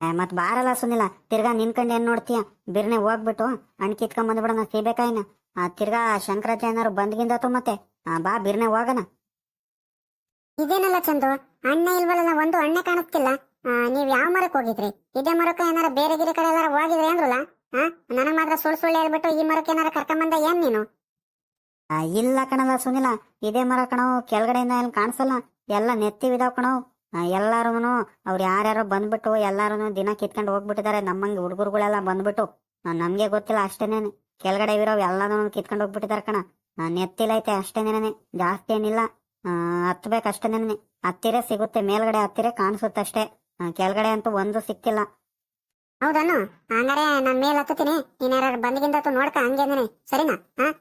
ಮತ್ ಬಾರಲ್ಲ ಸುನಿಲ. ತಿರ್ಗಾ ನಿನ್ಕಂಡ್ ಏನ್ ನೋಡ್ತೀಯ? ಬಿರ್ನೆ ಹೋಗ್ಬಿಟ್ಟು ಅಣ್ಣ ಕಿತ್ಕೊಂಡ್ ಬಂದ್ಬಿಡೋಣ ಸೀಬೇಕಾಯ್ನ. ಆ ತಿರ್ಗಾ ಶಂಕರಾಚಾರ್ಯ ಏನಾರು ಬಂದ್ಗಿಂದತು ಮತ್ತೆ? ಆ, ಬಾ ಬಿರ್ನೆ ಹೋಗನ ಇದೇನಲ್ಲ ಚಂದು? ಅಣ್ಣ ಇಲ್ವಲ್ಲ ಒಂದು ಅಣ್ಣೆ ಕಾಣಿಸ್ತಿಲ್ಲ. ನೀವ್ ಯಾವ ಮರಕ್ಕೆ ಹೋಗಿದ್ರಿ? ಇದೇ ಮರಕ್ಕೆ ಏನಾರ ಬೇರೆ ಗಿರಿ ಕಡೆ ಎಲ್ಲಾರ ಹೋಗಿದ್ರಿ ಅಂದ್ರಲ್ಲ? ನನಗ್ ಮಾತ್ರ ಸುಳ್ ಸುಳ್ಳು ಹೇಳ್ಬಿಟ್ಟು ಈ ಮರಕ್ಕೆ ಏನಾರ ಕರ್ಕೊಂಬಂದ ಏನ್ ನೀನು? ಆ, ಇಲ್ಲ ಕಣಲ್ಲ ಸುನಿಲ. ಇದೇ ಮರ ಕಣವು ಕೆಳಗಡೆಯಿಂದ ಏನ್ ಕಾಣಿಸಲ್ಲ. ಎಲ್ಲ ನೆತ್ತಿವಿದಾವ್ ಕಣವು ಎಲ್ಲಾರು ಅವ್ರು ಯಾರ್ಯಾರೋ ಬಂದ್ಬಿಟ್ಟು ಎಲ್ಲಾರು ದಿನ ಕಿತ್ಕೊಂಡು ಹೋಗ್ಬಿಟ್ಟಿದ್ದಾರೆ ನಮ್ಮಂಗೆ ಹುಡುಗರುಗಳೆಲ್ಲ ಬಂದ್ಬಿಟ್ಟು. ನಮಗೆ ಗೊತ್ತಿಲ್ಲ ಅಷ್ಟೇನೇನೆ. ಕೆಳಗಡೆ ಇರೋ ಎಲ್ಲಾನು ಕಿತ್ಕೊಂಡು ಹೋಗ್ಬಿಟ್ಟಿದ್ದಾರೆ ಕಣ. ಆ, ನೆತ್ತಿಲೈತೆ ಅಷ್ಟೇನೇನೆ. ಜಾಸ್ತಿ ಏನಿಲ್ಲ. ಹತ್ಬೇಕು ಅಷ್ಟೇನೇನೆ. ಹತ್ತಿರ ಸಿಗುತ್ತೆ. ಮೇಲ್ಗಡೆ ಹತ್ತಿರ ಕಾಣಿಸುತ್ತೆ ಅಷ್ಟೇ. ಕೆಳಗಡೆ ಅಂತೂ ಒಂದು ಸಿಕ್ತಿಲ್ಲ. ಹೌದನ್ನು? ಹಂಗಾರೆ ನಾನು ಮೇಲ್ ಹತ್ತೀನಿ ನೀನ್ ಯಾರು ಬಂದ್ಗಿಂದ ನೋಡ್ಕ ಹಂಗೇನೆ ಸರಿನಾ?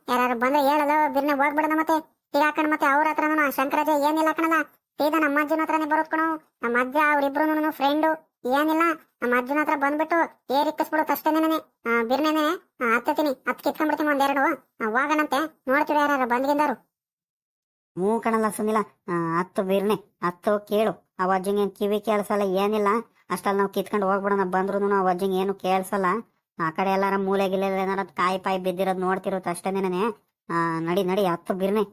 ಯಾರು ಬಂದ್ರೆ ಹೇಳಲ್ಲ ಬಿರ್ನೆ ಹೋಗ್ಬಿಡೋಣ ಮತ್ತೆ. ಈಗ ಹಾಕೊಂಡ್ ಮತ್ತೆ ಅವ್ರ ಹತ್ರ ಶಂಕರಾಜ ಏನಿಲ್ಲ ಕಣಲ್ಲ. ಸೀದಾ ನಮ್ಮ ಅಜ್ಜನ ಹತ್ರನೇ ಬರೋದ್ ಕಣು ನಮ್ಮ ಅಜ್ಜ ಅವ್ರಿಬ್ರು ಫ್ರೆಂಡು ಏನಿಲ್ಲ ನಮ್ಮ ಅಜ್ಜನ ಹತ್ರ ಬಂದ್ಬಿಟ್ಟು ಏರಿಕ್ಕಿಸ್ಬಿಡುತ್ತೆ ಅಷ್ಟೇನೇನೆ ಬಿರ್ನೆನೆ ಹತ್ತತೀನಿ ಹತ್ ಕಿತ್ಕೊಂಡ್ಬಿಡ್ತೀನಿ ಒಂದೆರಡು ಹೋಗೋಣಂತೆ. ನೋಡ್ತೀವಿ ಯಾರು ಬಂದ್ಗಿಂದಾರು ಹ್ಞೂ ಕಣಲ್ಲ ಸುನಿಲ. ಆ, ಹತ್ತು ಬಿರ್ನೆ ಹತ್ತು ಕೇಳು. ಆ ಅಜ್ಜಿಗೆ ಕಿವಿ ಕೇಳಿಸಲ್ಲ ಏನಿಲ್ಲ. ಅಷ್ಟಲ್ಲಿ ನಾವು ಕಿತ್ಕೊಂಡು ಹೋಗ್ಬಿಡೋಣ ಬಂದ್ರು ಅವ ಅಜ್ಜಿಗೆ ಏನು ಕೇಳಿಸಲ್ಲ. ಆ ಕಡೆ ಎಲ್ಲಾರ ಮೂಲೆ ಏನಾರ ಕಾಯಿ ಪಾಯಿ ಬಿದ್ದಿರೋದು ನೋಡ್ತಿರೋದು ಅಷ್ಟೇನೇನೆ. ಆ ನಡಿ ನಡಿ ಹತ್ತು ಬಿರ್ನೆ.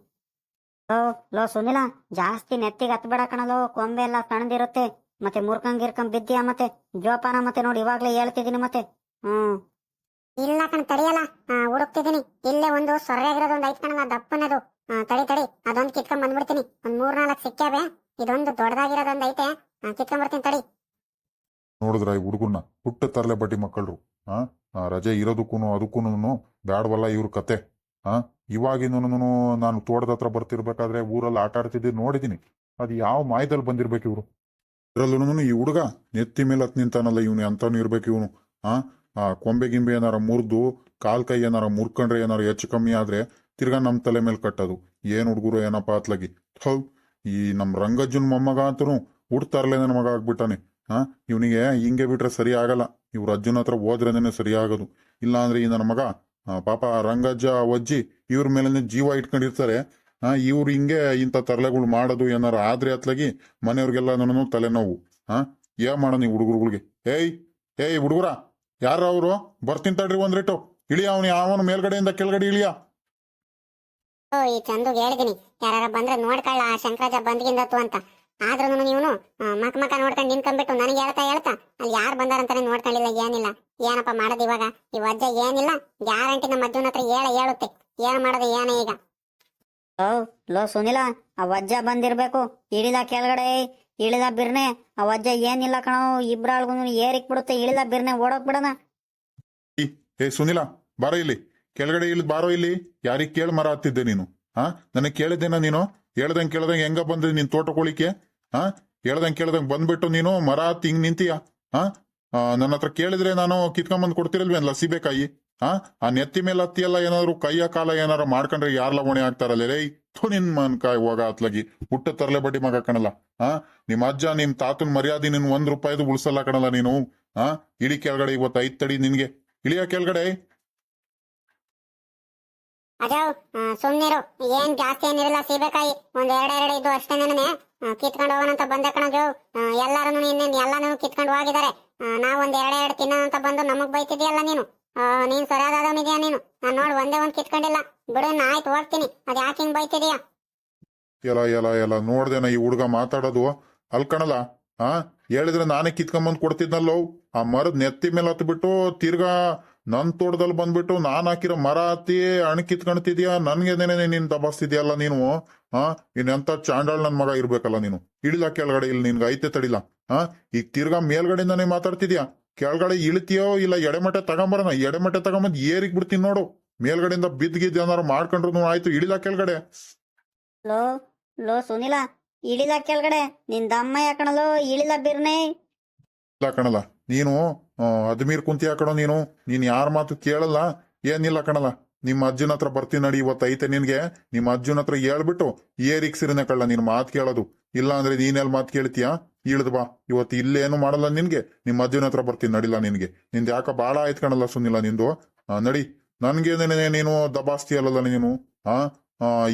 ಲೋ ಲೋ ಸುನಿಲ ಜಾಸ್ತಿ ನೆತ್ತಿಗೆ ಹತ್ಬೇಡ ಕಣಲೋ ಕೊಂಬೆ ಎಲ್ಲ ಸಣ್ಣದಿರುತ್ತೆ ಮತ್ತೆ ಮುರ್ಕಂಗ್ ಗಿರ್ಕಂಗ್ ಬಿದ್ದೀಯ ಮತ್ತೆ? ಜೋಪಾನ ಮತ್ತೆ ನೋಡಿ ಇವಾಗ್ಲೇ ಹೇಳ್ತಿದ್ದೀನಿ ಮತ್ತೆ. ಹ್ಮ್. ಇಲ್ಲ ಕಣ್ ತಡಿಯಲ್ಲ. ಹುಡುಕ್ತಿದ್ದೀನಿ. ಹುಡುಕ್ತಿದೀನಿ ಇಲ್ಲೇ ಒಂದು ಸೊರ್ರೆಗಿರೋದು ಒಂದು ಐತ್ ಕಣಲ್ಲ ದಪ್ಪನದು. ತಡಿ ತಡಿ. ಅದೊಂದು ಕಿತ್ಕೊಂಡ್ ಬಂದ್ಬಿಡ್ತೀನಿ. ಒಂದ್ ಮೂರ್ ನಾಲ್ಕು ಸಿಕ್ಕ್ಯಾವೆ ಇದೊಂದು ದೊಡ್ಡದಾಗಿರೋದೊಂದು ಐತೆ. ಕಿತ್ಕೊಂಡ್ ಬರ್ತೀನಿ ತಡಿ. ನೋಡಿದ್ರ ಈ ಹುಡುಗನ್ನ? ಹುಟ್ಟ ತರಲೆ ಬಡ್ಡಿ ಮಕ್ಕಳು ಆ ಆ, ರಜೆ ಇರೋದಕ್ಕೂ ಅದಕ್ಕೂ ಬ್ಯಾಡವಲ್ಲ ಇವ್ರ ಕತೆ. ಆ? ಇವಾಗಿಂದನು ನಾನು ತೋಟದ ಹತ್ರ ಬರ್ತಿರ್ಬೇಕಾದ್ರೆ ಊರಲ್ಲಿ ಆಟ ಆಡ್ತಿದ್ದು, ನೋಡಿದೀನಿ. ಅದು ಯಾವ ಮಾಯದಲ್ಲಿ ಬಂದಿರ್ಬೇಕು ಇವ್ರು? ಇದರಲ್ಲೂ ಈ ಹುಡುಗ ನೆತ್ತಿ ಮೇಲೆ ಹತ್ತು ನಿಂತಾನಲ್ಲ ಇವನು ಅಂತಾನು ಇರ್ಬೇಕು ಇವನು, ಆ? ಕೊಂಬೆ ಗಿಂಬೆ ಏನಾರ ಮುರಿದು, ಕಾಲ್ ಕೈ ಏನಾರ ಮುರ್ಕೊಂಡ್ರೆ ಏನಾರ ಹೆಚ್ಚು ಕಮ್ಮಿ ಆದ್ರೆ ತಿರ್ಗಾ ನಮ್ ತಲೆ ಮೇಲೆ ಕಟ್ಟೋದು. ಏನ್ ಹುಡುಗರು, ಏನಪ್ಪ ಅತ್ಲಾಗಿ? ಹೌ ಈ ನಮ್ ರಂಗಜ್ಜನ್ ಮೊಮ್ಮಗ ಅಂತೂ ಹುಡ್ತಾರಲೆ ನನ್ನ ಮಗ ಆಗ್ಬಿಟ್ಟಾನೆ ಹಾ ಇವನಿಗೆ ಹಿಂಗೆ ಬಿಟ್ರೆ ಸರಿ ಆಗಲ್ಲ. ಇವ್ರ ಅಜ್ಜನ ಹತ್ರ ಹೋದ್ರೆ ಸರಿ ಆಗೋದು. ಇಲ್ಲಾಂದ್ರೆ ಈ ನನ್ನ ಮಗ ಪಾಪ ರಂಗಜ್ಜ ಅಜ್ಜಿ ಇವ್ರ ಮೇಲೆ ಜೀವ ಇಟ್ಕೊಂಡಿರ್ತಾರೆ. ಹಾ ಇವ್ರು ಹಿಂಗೆ ಇಂಥ ತರಲೆಗಳು ಮಾಡೋದು ಏನಾರ ಆದ್ರೆ ಅತ್ಲಾಗಿ ಮನೆಯವ್ರಿಗೆಲ್ಲ ನನ್ನ ತಲೆನೋವು. ಹಾ ಏ ಮಾಡೋಣ ನೀವು ಹುಡುಗರುಗಳಿಗೆ? ಏಯ್ ಏಯ್ ಹುಡುಗರ ಯಾರ ಅವರು? ಬರ್ತೀನಿ ತಡ್ರಿ ಒಂದ್ ರೇಟು. ಇಳಿಯ ಅವನು, ಯಾವನು ಮೇಲ್ಗಡೆಯಿಂದ ಕೆಳಗಡೆ ಇಳಿಯ. ಓ, ಈ ಚಂದು ಹೇಳಿದೀನಿ. ಯಾರು ಬಂದ್ರೆ ನೋಡ್ಕೊಳ್ಳ ಶಂಕರಾಜ ಬಂದ್ಗಿಂದ ಅಂತ. ಆದ್ರೂ ನೀವು ಮಕ್ ಮಕ ನೋಡ್ಕೊಂಡು ನಿಂತ್ಕೊಂಡ್ಬಿಟ್ಟು ನನಗೆ ಹೇಳ್ತಾ ಹೇಳ್ತಾ ಅಲ್ಲಿ ಯಾರು ಬಂದಾರಂತಾನೆ ನೋಡ್ಕೊಂಡಿಲ್ಲ ಏನಿಲ್ಲ. ಏನಪ್ಪ ಮಾಡೋದು ಇವಾಗ? ಈ ವಜ್ಜೆ ಏನಿಲ್ಲ? ಗ್ಯಾರಂಟಿ ನಮ್ಮ ಅಜ್ಜನ ಹತ್ರ ಹೇಳ ಹೇಳುತ್ತೆ. ಏನ್ ಮಾಡೋದು ಏನೇ ಈಗ? ಓ ಲೋ ಸುನಿಲ ಆ ವಜ್ಜ ಬಂದಿರ್ಬೇಕು. ಇಳಿದ ಕೆಳಗಡೆ ಇಳಿದ ಬಿರ್ನೆ ಆ ವಜ್ಜ ಏನಿಲ್ಲ ಕಣೋ ಇಬ್ರಾಳ್ಗೂ ಏರಿಕ್ ಬಿಡುತ್ತೆ ಇಳಿದ ಬಿರ್ನೆ ಓಡೋಕ್ ಬಿಡೋಣ. ಏ ಸುನಿಲ ಬಾರೋ ಇಲ್ಲಿ. ಕೆಳಗಡೆ ಇಳಿದ್ ಬಾರೋ ಇಲ್ಲಿ. ಯಾರಿಗ್ ಕೇಳಿ ಮರ ಹತ್ತಿದ್ದೆ ನೀನು? ಹಾ ನನಗೆ ಕೇಳಿದ್ದೇನ ನೀನು? ಹೇಳ್ದಂಗೆ ಕೇಳ್ದಂಗೆ ಹೆಂಗ ಬಂದ್ರಿ ನಿನ್ ತೋಟಕೋಳಿಕೆ. ಹಾ? ಹೇಳ್ದಂಗೆ ಕೇಳ್ದಂಗೆ ಬಂದ್ಬಿಟ್ಟು ನೀನು ಮರ ತಿಂಗ್ ನಿಂತೀಯ? ಹಾ? ನನ್ನ ಹತ್ರ ಕೇಳಿದ್ರೆ ನಾನು ಕಿತ್ಕೊಂಬಂದ್ ಕೊಡ್ತಿರಲ್ವೇನಲ್ಲ ಲಸಿಬೇಕಾಯಿ ಹಾ? ಆ ನೆತ್ತಿ ಮೇಲೆ ಹತ್ತಿಯಲ್ಲ ಏನಾದ್ರು ಕೈಯ ಕಾಲ ಏನಾರು ಮಾಡ್ಕೊಂಡ್ರೆ ಯಾರ ಲವಣೆ ಆಗ್ತಾರಲ್ಲ ರೇ ಥು ನಿನ್ ಮನ್ಕಾಯ್ ಹೋಗ ಅತ್ಲಾಗಿ. ಹುಟ್ಟ ತರಲೆ ಬಡ್ಡಿ ಮಗ ಕಣಲ್ಲ. ಹಾ? ನಿಮ್ ಅಜ್ಜ, ನಿಮ್ ತಾತನ್ ಮರ್ಯಾದೆ ನಿನ್ ಒಂದ್ ರೂಪಾಯಿದು ಉಳ್ಸಲ್ಲ ಕಣಲ್ಲ ನೀನು. ಹಾ? ಇಳಿ ಕೆಳಗಡೆ ಇವತ್ತು ಐದ್ ತಡಿ ನಿನ್ಗೆ. ಇಳಿಯ ಕೆಳಗಡೆ. ಅಜಾವ್ ಸುಮ್ನಿರು ಏನ್ ಜಾಸ್ತಿ ಏನಿರಲ್ಲ, ಸೀಬೆಕಾಯಿ. ಒಂದ್ ಎರಡೆರಡು ಇದು ಅಷ್ಟೇ ನನ್ನ. ಕಿತ್ಕೊಂಡು ಹೋಗೋಣ ಬಂದೆ ಕಣಜು ಎಲ್ಲಾರು ಇನ್ನೇನ್, ಎಲ್ಲಾನು ಕಿತ್ಕೊಂಡು ಹೋಗಿದ್ದಾರೆ. ನಾವ್ ಒಂದ್ ಎರಡ್, ಎರಡು ತಿನ್ನೋ ಅಂತ ಬಂದು ನಮಗ್ ಬೈತಿದ್ಯಲ್ಲ ನೀನು? ನೀನ್ ಸರಿಯಾದವನಿದ್ಯಾ ನೀನು? ನಾನ್ ನೋಡ್, ಒಂದೇ ಒಂದ್ ಕಿತ್ಕೊಂಡಿಲ್ಲ. ಬಿಡು, ನಾ ಆಯ್ತು, ಹೋಗ್ತೀನಿ. ಅದ್ ಯಾಕೆ ಹಿಂಗ್ ಬೈತಿದ್ಯಾ? ಎಲ್ಲ ಎಲ್ಲ ಎಲ್ಲ, ನೋಡ್ದೇನ ಈ ಹುಡುಗ ಮಾತಾಡೋದು? ಅಲ್ಕಣಲ್ಲ ಆ? ಹೇಳಿದ್ರೆ ನಾನೇ ಕಿತ್ಕೊಂಬಂದ್ ಕೊಡ್ತಿದ್ನಲ್ಲೋ? ಆ ಮರದ ನೆತ್ತಿ ಮೇಲೆ ಹತ್ಬಿಟ್ಟು ತಿರ್ಗಾ ನನ್ ತೋಟದಲ್ಲಿ ಬಂದ್ಬಿಟ್ಟು ನಾನ್ ಹಾಕಿರೋ ಮರ ಹತ್ತಿ ಅಣ್ ಕಿತ್ಕೊಂಡ್ತಿದ್ಯಾ ನನ್ಗೆದೇನೆ ನೀನ್ ದಬಾಸ್ತಿದ್ಯಲ್ಲ ನೀನು? ಆ? ಎಂತ ಚಾಂಡಾಳ್ ನನ್ ಮಗ ಇರ್ಬೇಕಲ್ಲ ನೀನು. ಇಳಿಲ ಕೆಳಗಡೆ ಇಲ್ಲಿ ನಿನ್ಗೆ ಐತೆ ತಡಿಲ್ಲ ಆ? ಈಗ ತಿರ್ಗಾ ಮೇಲ್ಗಡೆಯಿಂದಾನೇ ಮಾತಾಡ್ತಿದ್ಯಾ? ಕೆಳಗಡೆ ಇಳಿತೀಯೋ ಇಲ್ಲ ಎಡೆಮಟ್ಟೆ ತಗೊಂಬರೋಣ? ಎಡೆಮಟ್ಟೆ ತಗೊಂಬಂದ್ ಏರಿಗ್ ಬಿಡ್ತೀನಿ ನೋಡು. ಮೇಲ್ಗಡೆಯಿಂದ ಬಿದ್ಗಿದ್ ಏನಾರು ಮಾಡ್ಕೊಂಡ್ರು ಆಯ್ತು. ಇಳಿಲ ಕೆಳಗಡೆ. ಲೋ ಲೋ ಸುನಿಲ ಇಳಿಲ ಕೆಳಗಡೆ. ನಿನ್ ದಮ್ಮ ಯಾಕಣಲೋ ಇಳಿಲ ಬಿರ್ನೇ ಇಲ್ಲ ಕಣಲ್ಲ ನೀನು ಅದ್ಮೀರ್ ಕುಂತಿ ಕಣೋ ನೀನು. ನೀನ್ ಯಾರ ಮಾತು ಕೇಳಲ್ಲ? ಏನಿಲ್ಲ ಕಣಲ್ಲ. ನಿಮ್ಮ ಅಜ್ಜನ ಹತ್ರ ಬರ್ತೀನಿ ನಡಿ, ಇವತ್ತು ಐತೆ ನಿನ್ಗೆ. ನಿಮ್ಮ ಅಜ್ಜನ ಹತ್ರ ಹೇಳ್ಬಿಟ್ಟು ಏರಿಕ್ ಸಿರಿನೆ ಕಳ್ಳ, ನೀನ್ ಮಾತು ಕೇಳೋದು. ಇಲ್ಲ ಅಂದ್ರೆ ನೀನೆಲ್ ಮಾತು ಕೇಳ್ತೀಯಾ? ಇಳ್ದು ಬಾ. ಇವತ್ತು ಇಲ್ಲೇನು ಮಾಡಲ್ಲ ನಿನ್ಗೆ. ನಿಮ್ಮ ಅಜ್ಜನ ಹತ್ರ ಬರ್ತೀನಿ, ನಡಿಲ್ಲ ನಿನ್ಗೆ. ನಿಂದ ಯಾಕ ಬಾಳ ಆಯ್ತು ಕಣಲ್ಲ ಸುನಿಲ್ಲ ನಿಂದು? ನಡಿ. ನನ್ಗೇನೇನೆ ನೀನು ದಬಾಸ್ತಿ ಅಲ್ಲಲ್ಲ ನೀನು? ಆ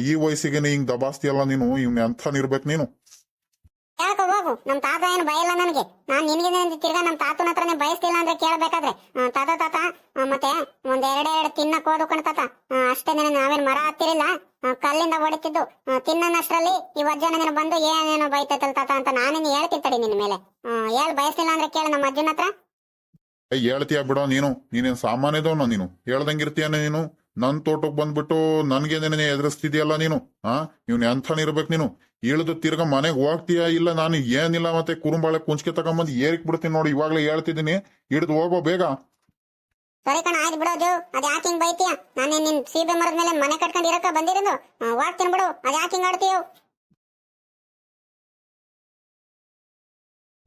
ಈ ವಯಸ್ಸಿಗೆ ಹಿಂಗ್ ದಬಾಸ್ತಿ ಅಲ್ಲ ನೀನು? ಇವ್ನ ಎಂಥನಿರ್ಬೇಕು ನೀನು? ಯಾಕೋ ಹೋಗು ನಮ್ ತಾತ ಏನು ಭಯಲ್ಲ ನನಗೆ. ನಾನ್ ನಿನಗೆ ತಿರ್ಗಾ ನಮ್ ತಾತನ ಹತ್ರನೇ ಬಯಸ್ತಿಲ್ಲ ಅಂದ್ರೆ ಕೇಳ್ಬೇಕಾದ್ರೆ. ತಾತ ತಾತ ಮತ್ತೆ ಒಂದ್ ಎರಡೆರಡು ತಿನ್ನಕ್ ಹೋದು ಕಣ ತಾತ. ಅಷ್ಟೇ ನೆನೆ ನಾವೇನ್ ಮರ ಹತ್ತಿರಿಲ್ಲ? ಕಲ್ಲಿಂದ ಹೊಡಿತಿದ್ದು. ತಿನ್ನನಷ್ಟರಲ್ಲಿ ಈ ವಜ್ಜನ ನೀನು ಬಂದು ಏನೇನೋ ಬೈತೈತಲ್ ತಾತ ಅಂತ ನಾನೇನು ಹೇಳ್ತೀನಿ ನಿನ್ ಮೇಲೆ? ಹೇಳ್, ಬಯಸ್ತಿಲ್ಲ ಅಂದ್ರೆ ಕೇಳ ನಮ್ಮ ಅಜ್ಜನ ಹತ್ರ. ಹೇಳ್ತಿಯಾ ಹೇಳ್ತೀಯ ಬಿಡೋ ನೀನು. ನೀನೇನ್ ಸಾಮಾನ್ಯದವನ ನೀನು? ಹೇಳ್ದಂಗಿರ್ತೀಯ ನೀನು? ನನ್ ತೋಟಕ್ ಬಂದ್ಬಿಟ್ಟು ನನ್ಗೇನೇನೆ ಎದುರಿಸ್ತಿದ್ಯಲ್ಲ ನೀನು? ಆ? ಇವ್ನ ಎಂಥನಿರ್ಬೇಕು ನೀನು? ಇಳಿದು ತಿರ್ಗ ಮನೆಗ್ ಹೋಗ್ತೀಯಾ ಇಲ್ಲ ನಾನು ಏನಿಲ್ಲ ಮತ್ತೆ ಕುರುಂಬಾಳೆ ಕುಂಚ್ಕೆ ತಗೊಂಬಂದು ಏರಿಕ್ ಬಿಡ್ತೀನಿ ನೋಡಿ ಇವಾಗ್ಲೇ ಹೇಳ್ತಿದ್ದೀನಿ. ಹಿಡಿದು ಹೋಗೋ ಬೇಗ. ಸರಿ ಕಣ ಆಯ್ತು ಬಿಡೋದು ಅದು ಯಾಕೆ ಹಿಂಗ್ ಬೈತೀಯ? ನಾನು ನಿನ್ ಸೀಬೆ ಮರದ ಮೇಲೆ ಮನೆ ಕಟ್ಕೊಂಡು ಇರಕ ಬಂದಿರೋದು. ಹೋಗ್ತೀನಿ ಬಿಡು. ಅದು ಯಾಕೆ ಹಿಂಗ್ ಆಡ್ತೀಯೋ?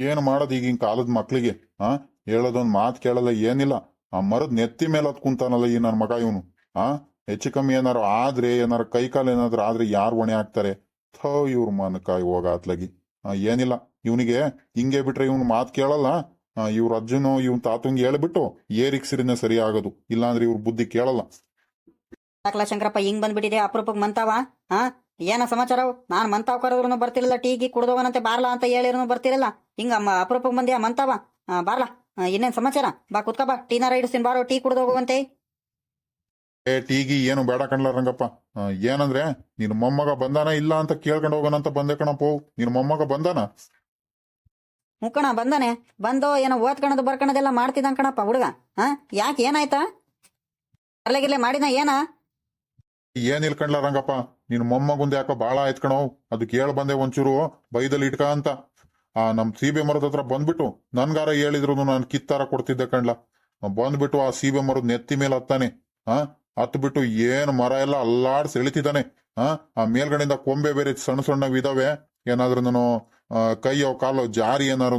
ಏನು ಮಾಡೋದು ಈಗಿನ ಕಾಲದ ಮಕ್ಳಿಗೆ? ಆ? ಹೇಳೋದೊಂದ್ ಮಾತ್ ಕೇಳಲ್ಲ ಏನಿಲ್ಲ. ಆ ಮರದ ನೆತ್ತಿ ಮೇಲೆ ಹತ್ ಕುಂತಾನಲ್ಲ ಈ ನನ್ ಮಗ ಇವನು. ಆ? ಹೆಚ್ಚು ಕಮ್ಮಿ ಏನಾರು ಆದ್ರೆ, ಏನಾರು ಕೈ ಕಾಲು ಏನಾದ್ರು ಆದ್ರೆ ಯಾರು ಹೊಣೆ ಹಾಕ್ತಾರೆ? ಥೋ, ಇವ್ರ ಮನಕಾಯಿ ಹೋಗ ಅತ್ಲಗಿ ಏನಿಲ್ಲ. ಇವನಿಗೆ ಹಿಂಗೆ ಬಿಟ್ರೆ ಇವನು ಮಾತ್ ಕೇಳಲ್ಲ. ಇವ್ರ ಅಜ್ಜನು, ಇವನ್ ತಾತಂಗೆ ಹೇಳ್ಬಿಟ್ಟು ಏರಿಕ್ ಸಿರಿನೇ ಸರಿ ಆಗೋದು. ಇಲ್ಲಾಂದ್ರೆ ಇವ್ರ ಬುದ್ಧಿ ಕೇಳಲ್ಲ. ಯಾಕಲ ಶಂಕರಪ್ಪ, ಹಿಂಗ್ ಬಂದ್ಬಿಟ್ಟಿದೆ? ಅಪರೂಪಕ್ಕೆ ಮಂತಾವ? ಹಾ ಏನ ಸಮಾಚಾರ? ನಾನ್ ಮಂತಾವ್ ಕರೆದ್ರು ಬರ್ತಿರಲ್ಲ ಟೀಗಿ ಕುಡ್ದವನಂತೆ ಬಾರ್ಲಾ ಅಂತ ಹೇಳಿದ್ರು ಬರ್ತಿರಲ್ಲ ಹಿಂಗ ಅಪರೂಪಕ್ ಬಂದ್ಯಾ ಮಂತಾವ? ಬಾರ್ಲಾ. ಇನ್ನೇನ್ ಸಮಾಚಾರ? ಬಾ, ಕುತ್ಕ ಬಾ. ಟೀನಾರ ಇಡಿಸ್ತೀನಿ, ಬಾರೋ, ಟೀ ಕುಡ್ದು ಹೋಗುವಂತೆ ಏ ಟೀಗಿ ಏನು ಬೇಡ ಕಣ್ಲ ರಂಗಪ್ಪ. ಏನಂದ್ರೆ ನಿನ್ ಮೊಮ್ಮಗ ಬಂದಾನ ಇಲ್ಲ ಅಂತ ಕೇಳ್ಕೊಂಡು ಹೋಗೋಣ ಅಂತ ಬಂದೆ ಕಣಪ್ಪ ನಿನ್ ಮೊಮ್ಮಗ ಬಂದಾನ? ಮುಕ್ಕಣ ಬಂದಾನೆ. ಬಂದೋ ಏನೋ ಓದ್ಕಣದು ಬರ್ಕಣದೆಲ್ಲ ಮಾಡ್ತಿದ್ದ ಕಣಪ್ಪ ಹುಡುಗ. ಹಾ ಯಾಕೆ ಏನಾಯ್ತಾ? ಅರ್ಲೆಗಿರ್ಲೆ ಮಾಡಿದ ಏನ? ಏನ್ ಇಲ್ಕಂಡ್ಲ ರಂಗಪ್ಪ ನಿನ್ ಮೊಮ್ಮಗುಂದ ಯಾಕೋ ಬಾಳ ಆಯ್ತ್ ಕಣೋ ಅದು ಕೇಳ ಬಂದೆ ಒಂಚೂರು ಬೈದಲ್ಲಿ ಇಟ್ಕ ಅಂತ. ಆ ನಮ್ ಸೀಬೆ ಮರದ ಹತ್ರ ಬಂದ್ಬಿಟ್ಟು ನನ್ಗಾರ ಹೇಳಿದ್ರು ನಾನು ಕಿತ್ತಾರ ಕೊಡ್ತಿದ್ದೆ ಕಣ್ಲ. ಬಂದ್ಬಿಟ್ಟು ಆ ಸೀಬೆ ಮರದ ನೆತ್ತಿ ಮೇಲೆ ಹತ್ತಾನೆ. ಆ ಹತ್ ಬಿಟ್ಟು ಏನು ಮರ ಎಲ್ಲ ಅಲ್ಲಾಡ್ಸಿ ಎಳಿತಿದ್ದಾನೆ. ಆ ಆ ಮೇಲ್ಗಡೆಯಿಂದ ಕೊಂಬೆ ಬೇರೆ ಸಣ್ಣ ಸಣ್ಣ ಇದಾವೆ. ಏನಾದ್ರೂ ನಾನು ಕೈಯೋ ಕಾಲೋ ಜಾರಿ ಏನಾರು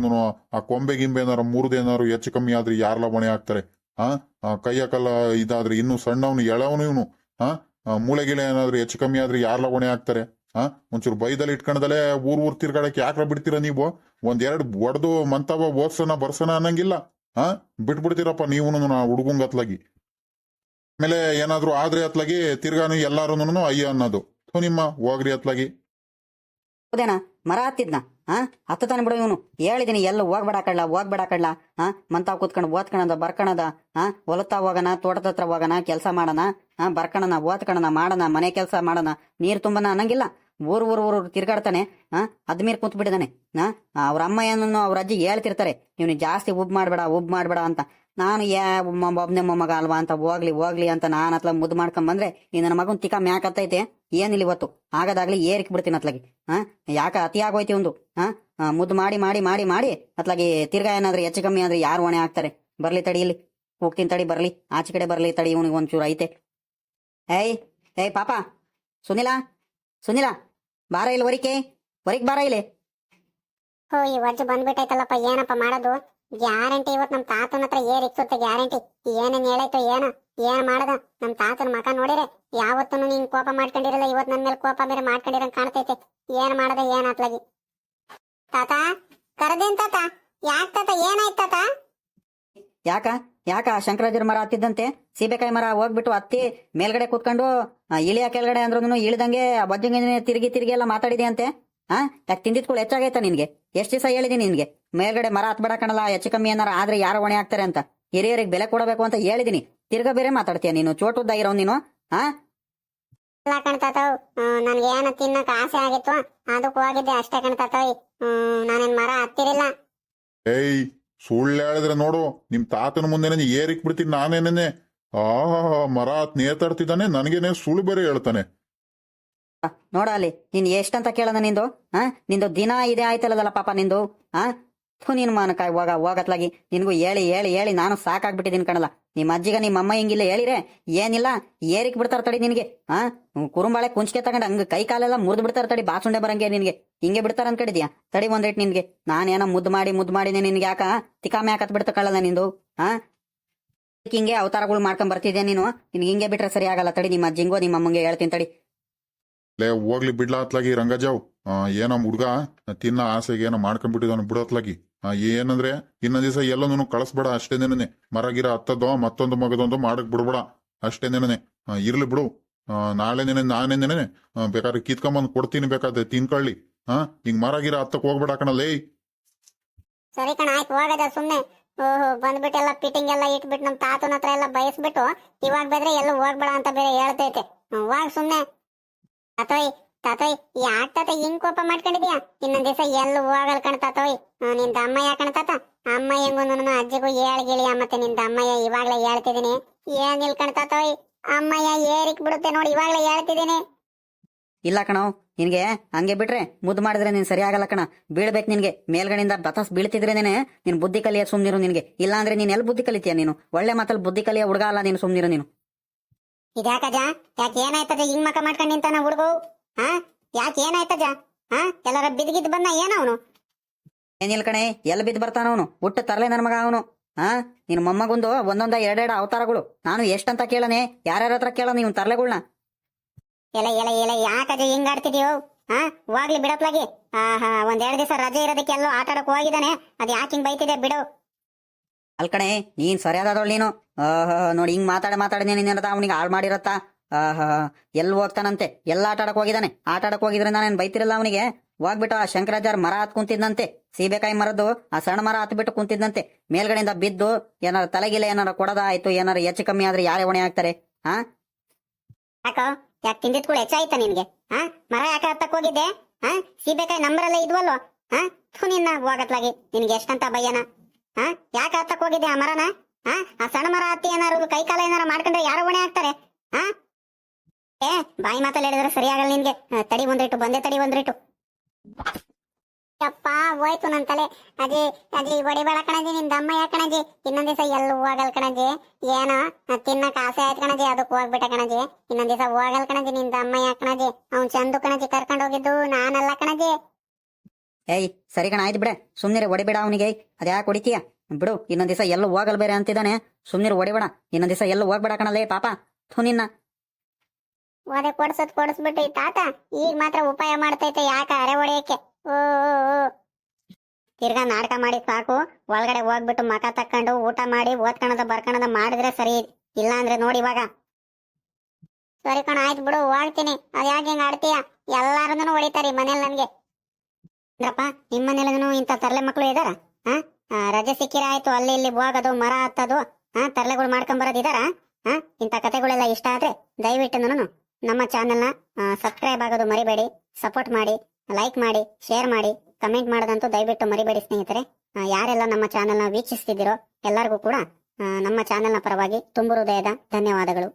ಆ ಕೊಂಬೆ ಗಿಂಬೆ ಏನಾರು ಮುರಿದು ಏನಾರು ಹೆಚ್ಚು ಕಮ್ಮಿ ಆದ್ರೆ ಯಾರಲ್ಲ ಹೊಣೆ ಹಾಕ್ತಾರೆ? ಆ ಕೈಯ ಕಾಲ ಇದಾದ್ರೆ ಇನ್ನು ಸಣ್ಣವನು ಎಳವನು ಇವನು. ಆ, ಮೂಳೆ ಗಿಳೆ ಏನಾದ್ರು ಹೆಚ್ಚು ಕಮ್ಮಿ ಆದ್ರೆ ಯಾರಲ್ಲ ಹೊಣೆ ಹಾಕ್ತಾರೆ? ಆ ಒಂಚೂರು ಬೈದಲ್ಲಿ ಇಟ್ಕೊಂಡದಲ್ಲೇ ಊರ್ ಊರ್ ತಿರ್ಗಾಡಕ್ಕೆ ಯಾಕ್ರ ಬಿಡ್ತೀರಾ ನೀವು? ಒಂದೆರಡು ಒಡೆದು ಮಂತವ ಓದ್ಸನ ಬರ್ಸನ ಅನ್ನಂಗಿಲ್ಲ. ಆ ಬಿಟ್ಬಿಡ್ತೀರಪ್ಪ ನೀವು ನಾ ಆಮೇಲೆ ಏನಾದರೂ ಆದ್ರೆ ಅತ್ಲಾಗಿ ತಿರ್ಗಾನು ಎಲ್ಲಾರು ಅಯ್ಯ ಅನ್ನೋದು. ಥು ನಿಮ್ಮ ಹೋಗ್ರಿ ಅತ್ಲಾಗಿ. ಹೌದೇನಾ? ಮರ ಹತ್ತಿದ್ನ ಹಾ ಹತ್ತಾನೆ ಬಿಡು ಇವನು. ಹೇಳಿದೀನಿ, ಎಲ್ಲ ಹೋಗ್ಬೇಡ ಕಡ್ಲ ಹೋಗ್ಬೇಡ ಕಡ್ಲ ಹಾ ಮಂತ ಕೂತ್ಕೊಂಡು ಓದ್ಕಣದ, ಬರ್ಕಣದ ಹಾ ಹೊಲತಾ ಹೋಗಣ, ತೋಟದ ಹತ್ರ ಹೋಗಣ, ಕೆಲಸ ಮಾಡೋಣ ಹಾ ಬರ್ಕಣನ, ಓದ್ಕಣನ, ಮಾಡೋಣ, ಮನೆ ಕೆಲಸ ಮಾಡೋಣ, ನೀರ್ ತುಂಬನ ಅನ್ನಂಗಿಲ್ಲ. ಊರು, ಊರ್, ಊರು ತಿರ್ಗಾಡ್ತಾನೆ ಹಾ ಅದ್ಮೀರ್ ಕೂತ್ ಬಿಟ್ಟಿದ್ದಾನೆ ಹಾ ಅವ್ರ ಅಮ್ಮ ಏನನ್ನು ಅವ್ರ ಅಜ್ಜಿ ಹೇಳ್ತಿರ್ತಾರೆ ಇವ್ನಿಗೆ ಜಾಸ್ತಿ ಉಬ್ ಮಾಡ್ಬೇಡ ಉಬ್ ಮಾಡ್ಬೇಡ ಅಂತ. ನಾನು ಯಾ ಒಬ್ನೇ ಮೊಮ್ಮಗ ಅಲ್ವಾ ಅಂತ ಹೋಗ್ಲಿ ಹೋಗ್ಲಿ ಅಂತ ನಾನು ಅತ್ಲ ಮುದ್ದು ಮಾಡ್ಕೊಂಡ್ ಬಂದ್ರೆ ಈ ನನ್ನ ಮಗನ್ ತಿಕ್ಕ ಮ್ಯಾಕತ್ತೈತೆ ಏನಿಲ್ಲ ಇವತ್ತು. ಆಗದಾಗ್ಲಿ ಏರಿಕ್ ಬಿಡ್ತೀನಿ ಅತ್ಲಾಗಿ. ಹಾ? ಯಾಕ ಅತಿ ಆಗೋಯ್ತಿ ಒಂದು? ಹಾ? ಮುದ್ದು ಮಾಡಿ ಮಾಡಿ ಮಾಡಿ ಮಾಡಿ ಅತ್ಲಾಗಿ ತಿರ್ಗಾ ಏನಾದ್ರೆ ಹೆಚ್ಚು ಕಮ್ಮಿ ಆದ್ರೆ ಯಾರು ಹೊಣೆ ಹಾಕ್ತಾರೆ? ಬರ್ಲಿ ತಡಿ ಇಲ್ಲಿ. ಹೋಗ್ತೀನಿ ತಡಿ, ಬರ್ಲಿ. ಆಚೆ ಕಡೆ ಬರ್ಲಿ ತಡಿ, ಇವನಿಗೆ ಒಂಚೂರು ಐತೆ. ಏಯ್ ಏಯ್ ಪಾಪ. ಸುನಿಲ ಸುನಿಲ, ಬಾರ ಇಲ್ಲಿ ವರಿಕೆ ವರಿಕ್ ಬಾರ ಇಲ್ಲಿ. ಹೋ ಈ ಬಂದ್ಬಿಟ್ಟೈತಲ್ಲಪ್ಪ, ಏನಪ್ಪ ಮಾಡೋದು? ಗ್ಯಾರಂಟಿ ಇವತ್ತು ನಮ್ಮ ತಾತನ ಹತ್ರ ಏರ್ ಇಕ್ಸುತ್ತೆ ಗ್ಯಾರಂಟಿ? ಏನೇನ್ ಹೇಳೈತೋ ಏನು ಏನು ಮಾಡದ ನಮ್ಮ ತಾತನ ಮಕ ನೋಡಿರೆ ಯಾವತ್ತೂ ನೀನ್ ಕೋಪ ಮಾಡ್ಕೊಂಡಿರಲ್ಲ ಇವತ್ತು ನನ್ನ ಮೇಲೆ ಕೋಪ ಬೇರೆ ಮಾಡ್ಕೊಂಡಿರಂಗ್ ಕಾಣ್ತೈತೆ. ಏನು ಮಾಡದ ಏನು ಅತ್ಲಾಗಿ? ತಾತ, ಕರೆದೇನ್ ತಾತ? ಯಾಕ್ ತಾತ, ಏನಾಯ್ತು ತಾತ? ಯಾಕ ಯಾಕ ಶಂಕರಾಜರ ಮರ ಹತ್ತಿದ್ದಂತೆ? ಸೀಬೆಕಾಯಿ ಮರ ಹೋಗ್ಬಿಟ್ಟು ಹತ್ತಿ ಮೇಲ್ಗಡೆ ಕೂತ್ಕೊಂಡು ಇಳಿಯ ಕೆಳಗಡೆ ಅಂದ್ರೂ ಇಳಿದಂಗೆ ಬಜ್ಜಂಗೆ ತಿರುಗಿ ತಿರುಗಿ ಎಲ್ಲ ಮಾತಾಡಿದೆ ಅಂತೆ ಹಾ ಯಾಕೆ ಕೂಡ ಹೆಚ್ಚಾಗೈತ ನಿನ್ಗೆ? ಎಷ್ಟು ದಿವಸ ಹೇಳಿದೀನಿ ನಿನ್ಗೆ? ಮೇಲ್ಗಡೆ ಮರ ಹತ್ಬೇಡ ಕಣಲ್ಲ ಹೆಚ್ಚು ಕಮ್ಮಿ ಏನಾರ ಆದ್ರೆ ಯಾರು ಹೊಣೆ ಆಗ್ತಾರೆ ಅಂತ? ಹಿರಿಯರಿಗೆ ಬೆಲೆ ಕೊಡಬೇಕು ಅಂತ ಹೇಳಿದೀನಿ. ತಿರ್ಗಾ ಬೇರೆ ಮಾತಾಡ್ತೀಯ ನೀನು? ಚೋಟುದ್ದಾಗಿರೋ ನೀನು? ಹಾ ಇಲ್ಲ ಕಣ್ತಾತವ್ ನನ್ಗೆ ಏನ ತಿನ್ನಕ್ ಆಸೆ ಆಗಿತ್ತು ಅದಕ್ಕೆ ಹೋಗಿದ್ದೆ ಅಷ್ಟೇ ಕಣ್ತಾತವ್ ನಾನೇನ್ ಮರ ಹತ್ತಿರಿಲ್ಲ. ಏಯ್ ಸುಳ್ಳು ಹೇಳಿದ್ರೆ ನೋಡು ನಿಮ್ ತಾತನ ಮುಂದೆ ಏರಿಕ್ ಬಿಡ್ತೀನಿ ನಾನೇನೇನೆ ಆ ಮರ ಹತ್ ನೇತಾಡ್ತಿದ್ದಾನೆ ನನಗೇನೆ ಸುಳ್ಳು ಬೇರೆ ಹೇಳ್ತಾನೆ. ನೋಡ ಅಲ್ಲಿ. ನೀನ್ ಎಷ್ಟಂತ ಕೇಳದ ನಿಂದು? ಹಾ ನಿಂದು ದಿನ ಇದೇ ಆಯ್ತಲ್ಲದಲ್ಲ ಪಾಪ ನಿಂದು? ಹಾ ಥು ನೀನ್ ಮಾನಕಾಯಿ ಹೋಗ, ಹೋಗತ್ಲಾಗಿ. ನಿನ್ಗೂ ಹೇಳಿ ಹೇಳಿ ಹೇಳಿ. ನಾನು ಸಾಕಾಗ್ಬಿಟ್ಟಿದ್ದೀನಿ ಕಣಲ್ಲ. ನಿಮ್ಮ ಅಜ್ಜಿಗ ನಿಮ್ಮ ಅಮ್ಮ ಹಿಂಗಿಲ್ಲ ಹೇಳಿರೆ, ಏನಿಲ್ಲ, ಏರಿಕ್ ಬಿಡ್ತಾರ ತಡಿ ನಿನಗೆ. ಹಾ ಕುರುಂಬಾಳೆ ಕುಂಚ್ಕೆ ತಗೊಂಡ್ ಹಂಗ ಕೈ ಕಾಲೆಲ್ಲ ಮುರಿದು ಬಿಡ್ತಾರ ತಡಿ ಬಾಸುಂಡೆ ಬರಂಗೆ ನಿನ್ಗೆ. ಹಿಂಗೆ ಬಿಡ್ತಾರ ಅನ್ಕಡಿದ್ಯಾ? ತಡಿ ಒಂದ್ ರೇಟ್ ನಿನ್ಗೆ. ಏನೋ ಮುದ್ದು ಮಾಡಿ ಮುದ್ದು ಮಾಡಿನಿ ನಿನ್ಗೆ ಯಾಕ? ತಿಕಾಮೆ ಹಾಕತ್ ಬಿಡ್ತ ಕಳ್ಳಲ್ಲ ನಿಂದು. ಹಾ ಹಿಂಗೆ ಅವತಾರಗಳು ಮಾಡ್ಕೊಂಡ್ ಬರ್ತಿದ್ಯಾ ನೀನು? ನಿನ್ಗೆ ಹಿಂಗೆ ಬಿಟ್ರೆ ಸರಿ ಆಗಲ್ಲ ತಡಿ. ನಿಮ್ಮ ಅಜ್ಜಿಂಗೋ, ನಿಮ್ಮ ಅಮ್ಮಂಗೆ ಹೇಳ್ತೀನಿ ತಡಿ. ಲೇ, ಹೋಗ್ಲಿ ಬಿಡ್ಲಾತ್ಲಾಗಿ ರಂಗಜಾವ್. ಏನೋ ಹುಡ್ಗ, ತಿನ್ನ ಆಸೆಗೆ ಏನೋ ಮಾಡ್ಕೊಂಡ್ಬಿಟ್ಟಿದ್ದಾನೆ ಬಿಡತ್ಲಾಗಿ ಏನಂದ್ರೆ, ಇನ್ನೊಂದ್ ದಿವಸ ಎಲ್ಲನೂ ಕಳಿಸ್ಬೇಡ ಅಷ್ಟೇನೇನೆ ಮರ ಗಿರ ಹತ್ತದೋ, ಮತ್ತೊಂದು ಮಗದೊಂದು ಮಾಡಕ್ ಬಿಡ್ಬೇಡ ಅಷ್ಟೇ ನೆನೆ ಇರ್ಲಿ ಬಿಡು. ನಾಳೆ ನೆನೆ ನಾನೇ ನೆನೆ ಬೇಕಾದ್ರೆ ಕಿತ್ಕೊಂಬಂದ್ ಕೊಡ್ತೀನಿ ಬೇಕಾದ್ರೆ ತಿನ್ಕೊಳ್ಳಿ. ಹಾ ಹಿಂಗ್ ಮರ ಗಿರ ಹತ್ತಕ್ ಹೋಗ್ಬೇಡ ಕಣಲೇ ಸರಿ ಕಣ, ಆಯ್ತು, ಹೋಗದ ಸುಮ್ನೆ. ಓಹೋ, ಬಂದ್ಬಿಟ್ಟು ಎಲ್ಲ ಫಿಟ್ಟಿಂಗ್ ಎಲ್ಲ ಇಟ್ಬಿಟ್ಟು ನಮ್ಮ ತಾತನ ಹತ್ರ ಎಲ್ಲ ಬಯಸ್ಬಿಟ್ಟು ಇವಾಗ ಬೇದ್ರೆ ಎಲ್ಲೂ ಹೋಗ್ಬೇಡ ಅಂತ ಬೇರೆ ಹೇಳ್ತೈತೆ. ಹೋಗ್ ಸುಮ್ನೆ. ತಾತೋಯ್ ತಾತೋಯ್ ಯಾಕ್ ತಾತ ಹಿಂಗ್ ಕೋಪ ಮಾಡ್ಕೊಂಡಿದ್ಯಾ? ಇನ್ನೊಂದ್ ದಿವಸ ಎಲ್ಲ ಹೋಗಲ್ ಕಣ ತಾತೋಯ್. ನಿಂದ ಅಮ್ಮಯ್ಯ ಕಣ ಅಮ್ಮ ಹೆಂಗ್ ನನ್ನ ಅಜ್ಜಿಗೂ ಗೇಳಿ ಮತ್ತೆ ನಿಂದ ಅಮ್ಮಯ್ಯ ಇವಾಗ್ಲೇ ಹೇಳ್ತಿದೀನಿ ಇಲ್ ಕಣ ತಾತೋಯ್? ಅಮ್ಮಯ್ಯ ಏರಿಕ್ ಬಿಡುತ್ತೆ ನೋಡಿ, ಇವಾಗ್ಲೇ ಹೇಳ್ತಿದೀನಿ ಇಲ್ಲ ಕಣೋ, ನಿನ್ಗೆ ಹಂಗೆ ಬಿಟ್ರೆ ಮುದ್ದು ಮಾಡಿದ್ರೆ ನೀನ್ ಸರಿ ಆಗಲ್ಲ ಕಣ. ಬೀಳ್ಬೇಕು ನಿನ್ಗೆ, ಮೇಲ್ಗಡೆಯಿಂದ ಬತಾಸ್ ಬೀಳ್ತಿದ್ರೇನೆ ನಿನ್ ಬುದ್ಧಿ ಕಲಿಯ ಸುಮ್ನಿರು ನಿನ್ಗೆ. ಇಲ್ಲ ಅಂದ್ರೆ ನೀನ್ ಎಲ್ಲಿ ಬುದ್ಧಿ ಕಲಿತೀಯ ನೀನು? ಒಳ್ಳೆ ಮಾತಲ್ಲಿ ಬುದ್ಧಿ ಕಲಿಯ ಹುಡುಗ ಅಲ್ಲ ನೀನು ಸುಮ್ನಿರು ನೀನು. ಇದ್ಯಾಕಜ ಯಾಕೆ ಏನಾಯ್ತದ? ಹಿಂಗ್ ಮಕ ಮಾಡ್ಕೊಂಡು ನಿಂತಾನ ಹುಡುಗು? ಹಾ? ಯಾಕೆ ಏನಾಯ್ತಜ ಹಾ? ಎಲ್ಲರ ಬಿದ್ಗಿದ್ ಬಂದ ಏನ ಅವನು? ಏನಿಲ್ ಕಣೆ ಎಲ್ಲಿ ಬಿದ್ದು ಬರ್ತಾನ ಅವನು? ಹುಟ್ಟು ತರಲೆ ನನ್ ಮಗ ಅವನು. ಹಾ? ನಿನ್ ಮೊಮ್ಮಗೊಂದು ಒಂದೊಂದ ಎರಡೆರಡು ಅವತಾರಗಳು. ನಾನು ಎಷ್ಟಂತ ಕೇಳನೆ? ಯಾರ್ಯಾರ ಹತ್ರ ಕೇಳ ನೀವು ತರಲೆಗಳ್ನ? ಎಲೆ ಎಲ್ಲ ಎಲ್ಲ ಯಾಕಜ ಹಿಂಗ್ ಆಡ್ತಿದ್ಯೋ? ಹಾ? ಹೋಗ್ಲಿ ಹಾ ಆಹಾ ಒಂದ್ ಎರಡ್ ದಿವಸ ರಜೆ ಇರೋದಕ್ಕೆ ಎಲ್ಲೋ ಆಟ ಆಡಕ್ ಹೋಗಿದ್ದಾನೆ. ಅದ್ ಯಾಕೆ ಹಿಂಗ್ ಬೈತಿದೆ ಬಿಡು. ಅಲ್ ಕಣೆ, ನೀನ್ ಸರಿಯಾದವಳು ನೀನು. ನೋಡಿ ಹಿಂಗ್ ಮಾತಾಡ ಮಾತಾಡಿ ನೀನೇನದ ಅವನಿಗೆ ಹಾಳು ಮಾಡಿರತ್ತ? ಎಲ್ಲಿ ಹೋಗ್ತಾನಂತೆ? ಎಲ್ಲ ಆಟ ಆಡಕ್ ಹೋಗಿದಾನೆ? ಆಟ ಆಡಕ್ ಹೋಗಿದ್ರೆ ನಾನೇನ್ ಬೈತಿರಲ್ಲ ಅವನಿಗೆ? ಹೋಗ್ಬಿಟ್ಟು ಆ ಶಂಕರಾಚಾರ್ ಮರ ಹತ್ ಕುಂತಿದ್ದಂತೆ ಸೀಬೆಕಾಯಿ ಮರದ್ದು, ಆ ಸಣ್ಣ ಮರ ಹತ್ ಬಿಟ್ಟು ಕುಂತಿದ್ದಂತೆ ಮೇಲ್ಗಡೆಯಿಂದ ಬಿದ್ದು ಏನಾರ ತಲೆಗಿಲ್ಲ ಏನಾರ ಕೊಡದ ಆಯ್ತು, ಏನಾರ ಹೆಚ್ಚು ಕಮ್ಮಿ ಆದ್ರೆ ಯಾರೇ ಹೊಣೆ ಆಗ್ತಾರೆ ಹಾ ತಿಂದಿದ್ ಕೂಡ ನಿನ್ಗೆ? ಹಾ ಮರ ಯಾಕೆ ಹತ್ತಕ್ ಹೋಗಿದ್ದೆ? ಹಾ ಸೀಬೆಕಾಯಿ ನಂಬರಲ್ಲೇ ಇದ್ವಲ್ವ ಹಾ ನಿನ್ನ ಹೋಗತ್ಲಾಗಿ. ನಿನ್ಗೆ ಎಷ್ಟಂತ ಭಯನ? ಹಾ? ಯಾಕೆ ಹತ್ತಕ್ ಹೋಗಿದ್ದೆ ಆ ಮರನ? ಆ ಸಣ್ಣ ಮರ ಹತ್ತಿ ಏನಾರು ಕೈ ಕಾಲ ಏನಾರ ಮಾಡ್ಕೊಂಡ್ರೆ ಯಾರು ಹೊಣೆ ಆಗ್ತಾರೆ ಹಾ? ಏ, ಬಾಯಿ ಮಾತಲ್ಲಿ ಹೇಳಿದ್ರೆ ಸರಿ ಆಗಲ್ಲ ನಿನ್ಗೆ ತಡಿ ಬಂದ್ರಿಟ್ಟು ಬಂದೆ ತಡಿ ಬಂದ್ರಿಟ್ಟು ಯಪ್ಪ, ಹೋಯ್ತು ನನ್ ತಲೆ. ಅಜಿ ಅಜಿ ಹೊಡಿಬೇಡ ಕಣಜಿ, ನಿನ್ ದಮ್ಮ ಯಾ ಕಣಜಿ. ಇನ್ನೊಂದ್ ದಿವಸ ಎಲ್ಲೂ ಹೋಗಲ್ ಕಣಜಿ. ಏನೋ ತಿನ್ನಕ್ ಆಸೆ ಆಯ್ತು ಕಣಜಿ, ಅದಕ್ಕೆ ಹೋಗ್ಬಿಟ್ಟ ಕಣಜಿ. ಇನ್ನೊಂದ್ ದಿವಸ ಹೋಗಲ್ ಕಣಜಿ, ನಿನ್ ದಮ್ಮ ಯಾ ಕಣಜಿ. ಅವ್ನ್ ಚಂದು ಕಣಜಿ ಕರ್ಕೊಂಡು ಹೋಗಿದ್ದು, ನಾನಲ್ಲ ಕಣಜಿ. ಏಯ್, ಸರಿ ಕಣ, ಆಯ್ತು ಬಿಡೆ. ಸುಮ್ನಿರ, ಹೊಡಿಬೇಡ ಅವನಿಗೆ. ಅದ್ಯಾಕೆ ಹೊಡಿತೀಯ? ಬಿಡು, ಇನ್ನೊಂದ್ ದಿವಸ ಎಲ್ಲೂ ಹೋಗಲ್ ಬೇರೆ ಅಂತಿದ್ದಾನೆ. ಸುಮ್ನಿರ, ಹೊಡಿಬೇಡ. ಇನ್ನೊಂದ್ ದಿವಸ ಎಲ್ಲೂ ಹೋಗ್ಬೇಡ ಕಣಲೇ ಪಾಪ. ಥೂ ನಿನ್ನ. ಓದೆ ಕೊಡ್ಸದ್ ಕೊಡಿಸ್ಬಿಟ್ಟು ತಾತ. ಈಗ ಮಾತ್ರ ಉಪಾಯ ಮಾಡ್ತೈತೆ ಯಾಕ ಅರೆ ಹೊಡೆಯಕ್ಕೆ? ಓ. ತಿರ್ಗಾ ನಾಟಕ ಮಾಡಿ ಸಾಕು. ಒಳಗಡೆ ಹೋಗ್ಬಿಟ್ಟು ಮಕ ತಕ್ಕೊಂಡು ಊಟ ಮಾಡಿ ಓದ್ಕಣದ ಬರ್ಕಣದ ಮಾಡಿದ್ರೆ ಸರಿ. ಇಲ್ಲ ಅಂದ್ರೆ ನೋಡಿ ಇವಾಗ. ಸರಿ ಕಣ, ಆಯ್ತು ಬಿಡು, ಹೋಗ್ತೀನಿ. ಅದ್ಯಾಕೆ ಯಾಕೆ ಹಿಂಗ್ ಆಡ್ತೀಯ? ಎಲ್ಲಾರನ್ನು ಹೊಡಿತಾರೆ ಮನೇಲಿ ನನ್ಗೆ. ಅಂದ್ರಪ್ಪ ನಿಮ್ಮ ಮನೇಲೂ ಇಂಥ ತರಲೆ ಮಕ್ಕಳು ಇದಾರ? ಹಾ ರಜೆ ಸಿಕ್ಕಿರ ಆಯ್ತು, ಅಲ್ಲಿ ಇಲ್ಲಿ ಹೋಗೋದು, ಮರ ಹತ್ತೋದು ಹಾ ತರಲೆಗಳು ಮಾಡ್ಕೊಂಡ್ ಇದಾರ? ಹಾ ಇಂಥ ಕಥೆಗಳೆಲ್ಲ ಇಷ್ಟ ಆದ್ರೆ ದಯವಿಟ್ಟು ನಾನು ನಮ್ಮ ಚಾನೆಲ್ನ ಸಬ್ಸ್ಕ್ರೈಬ್ ಆಗೋದು ಮರಿಬೇಡಿ, ಸಪೋರ್ಟ್ ಮಾಡಿ, ಲೈಕ್ ಮಾಡಿ, ಶೇರ್ ಮಾಡಿ, ಕಮೆಂಟ್ ಮಾಡೋದಂತೂ ದಯವಿಟ್ಟು ಮರಿಬೇಡಿ ಸ್ನೇಹಿತರೆ. ಯಾರೆಲ್ಲ ನಮ್ಮ ಚಾನೆಲ್ನ ವೀಕ್ಷಿಸ್ತಿದ್ದೀರೋ ಎಲ್ಲರಿಗೂ ಕೂಡ ನಮ್ಮ ಚಾನೆಲ್ನ ಪರವಾಗಿ ತುಂಬು ಹೃದಯದ ಧನ್ಯವಾದಗಳು.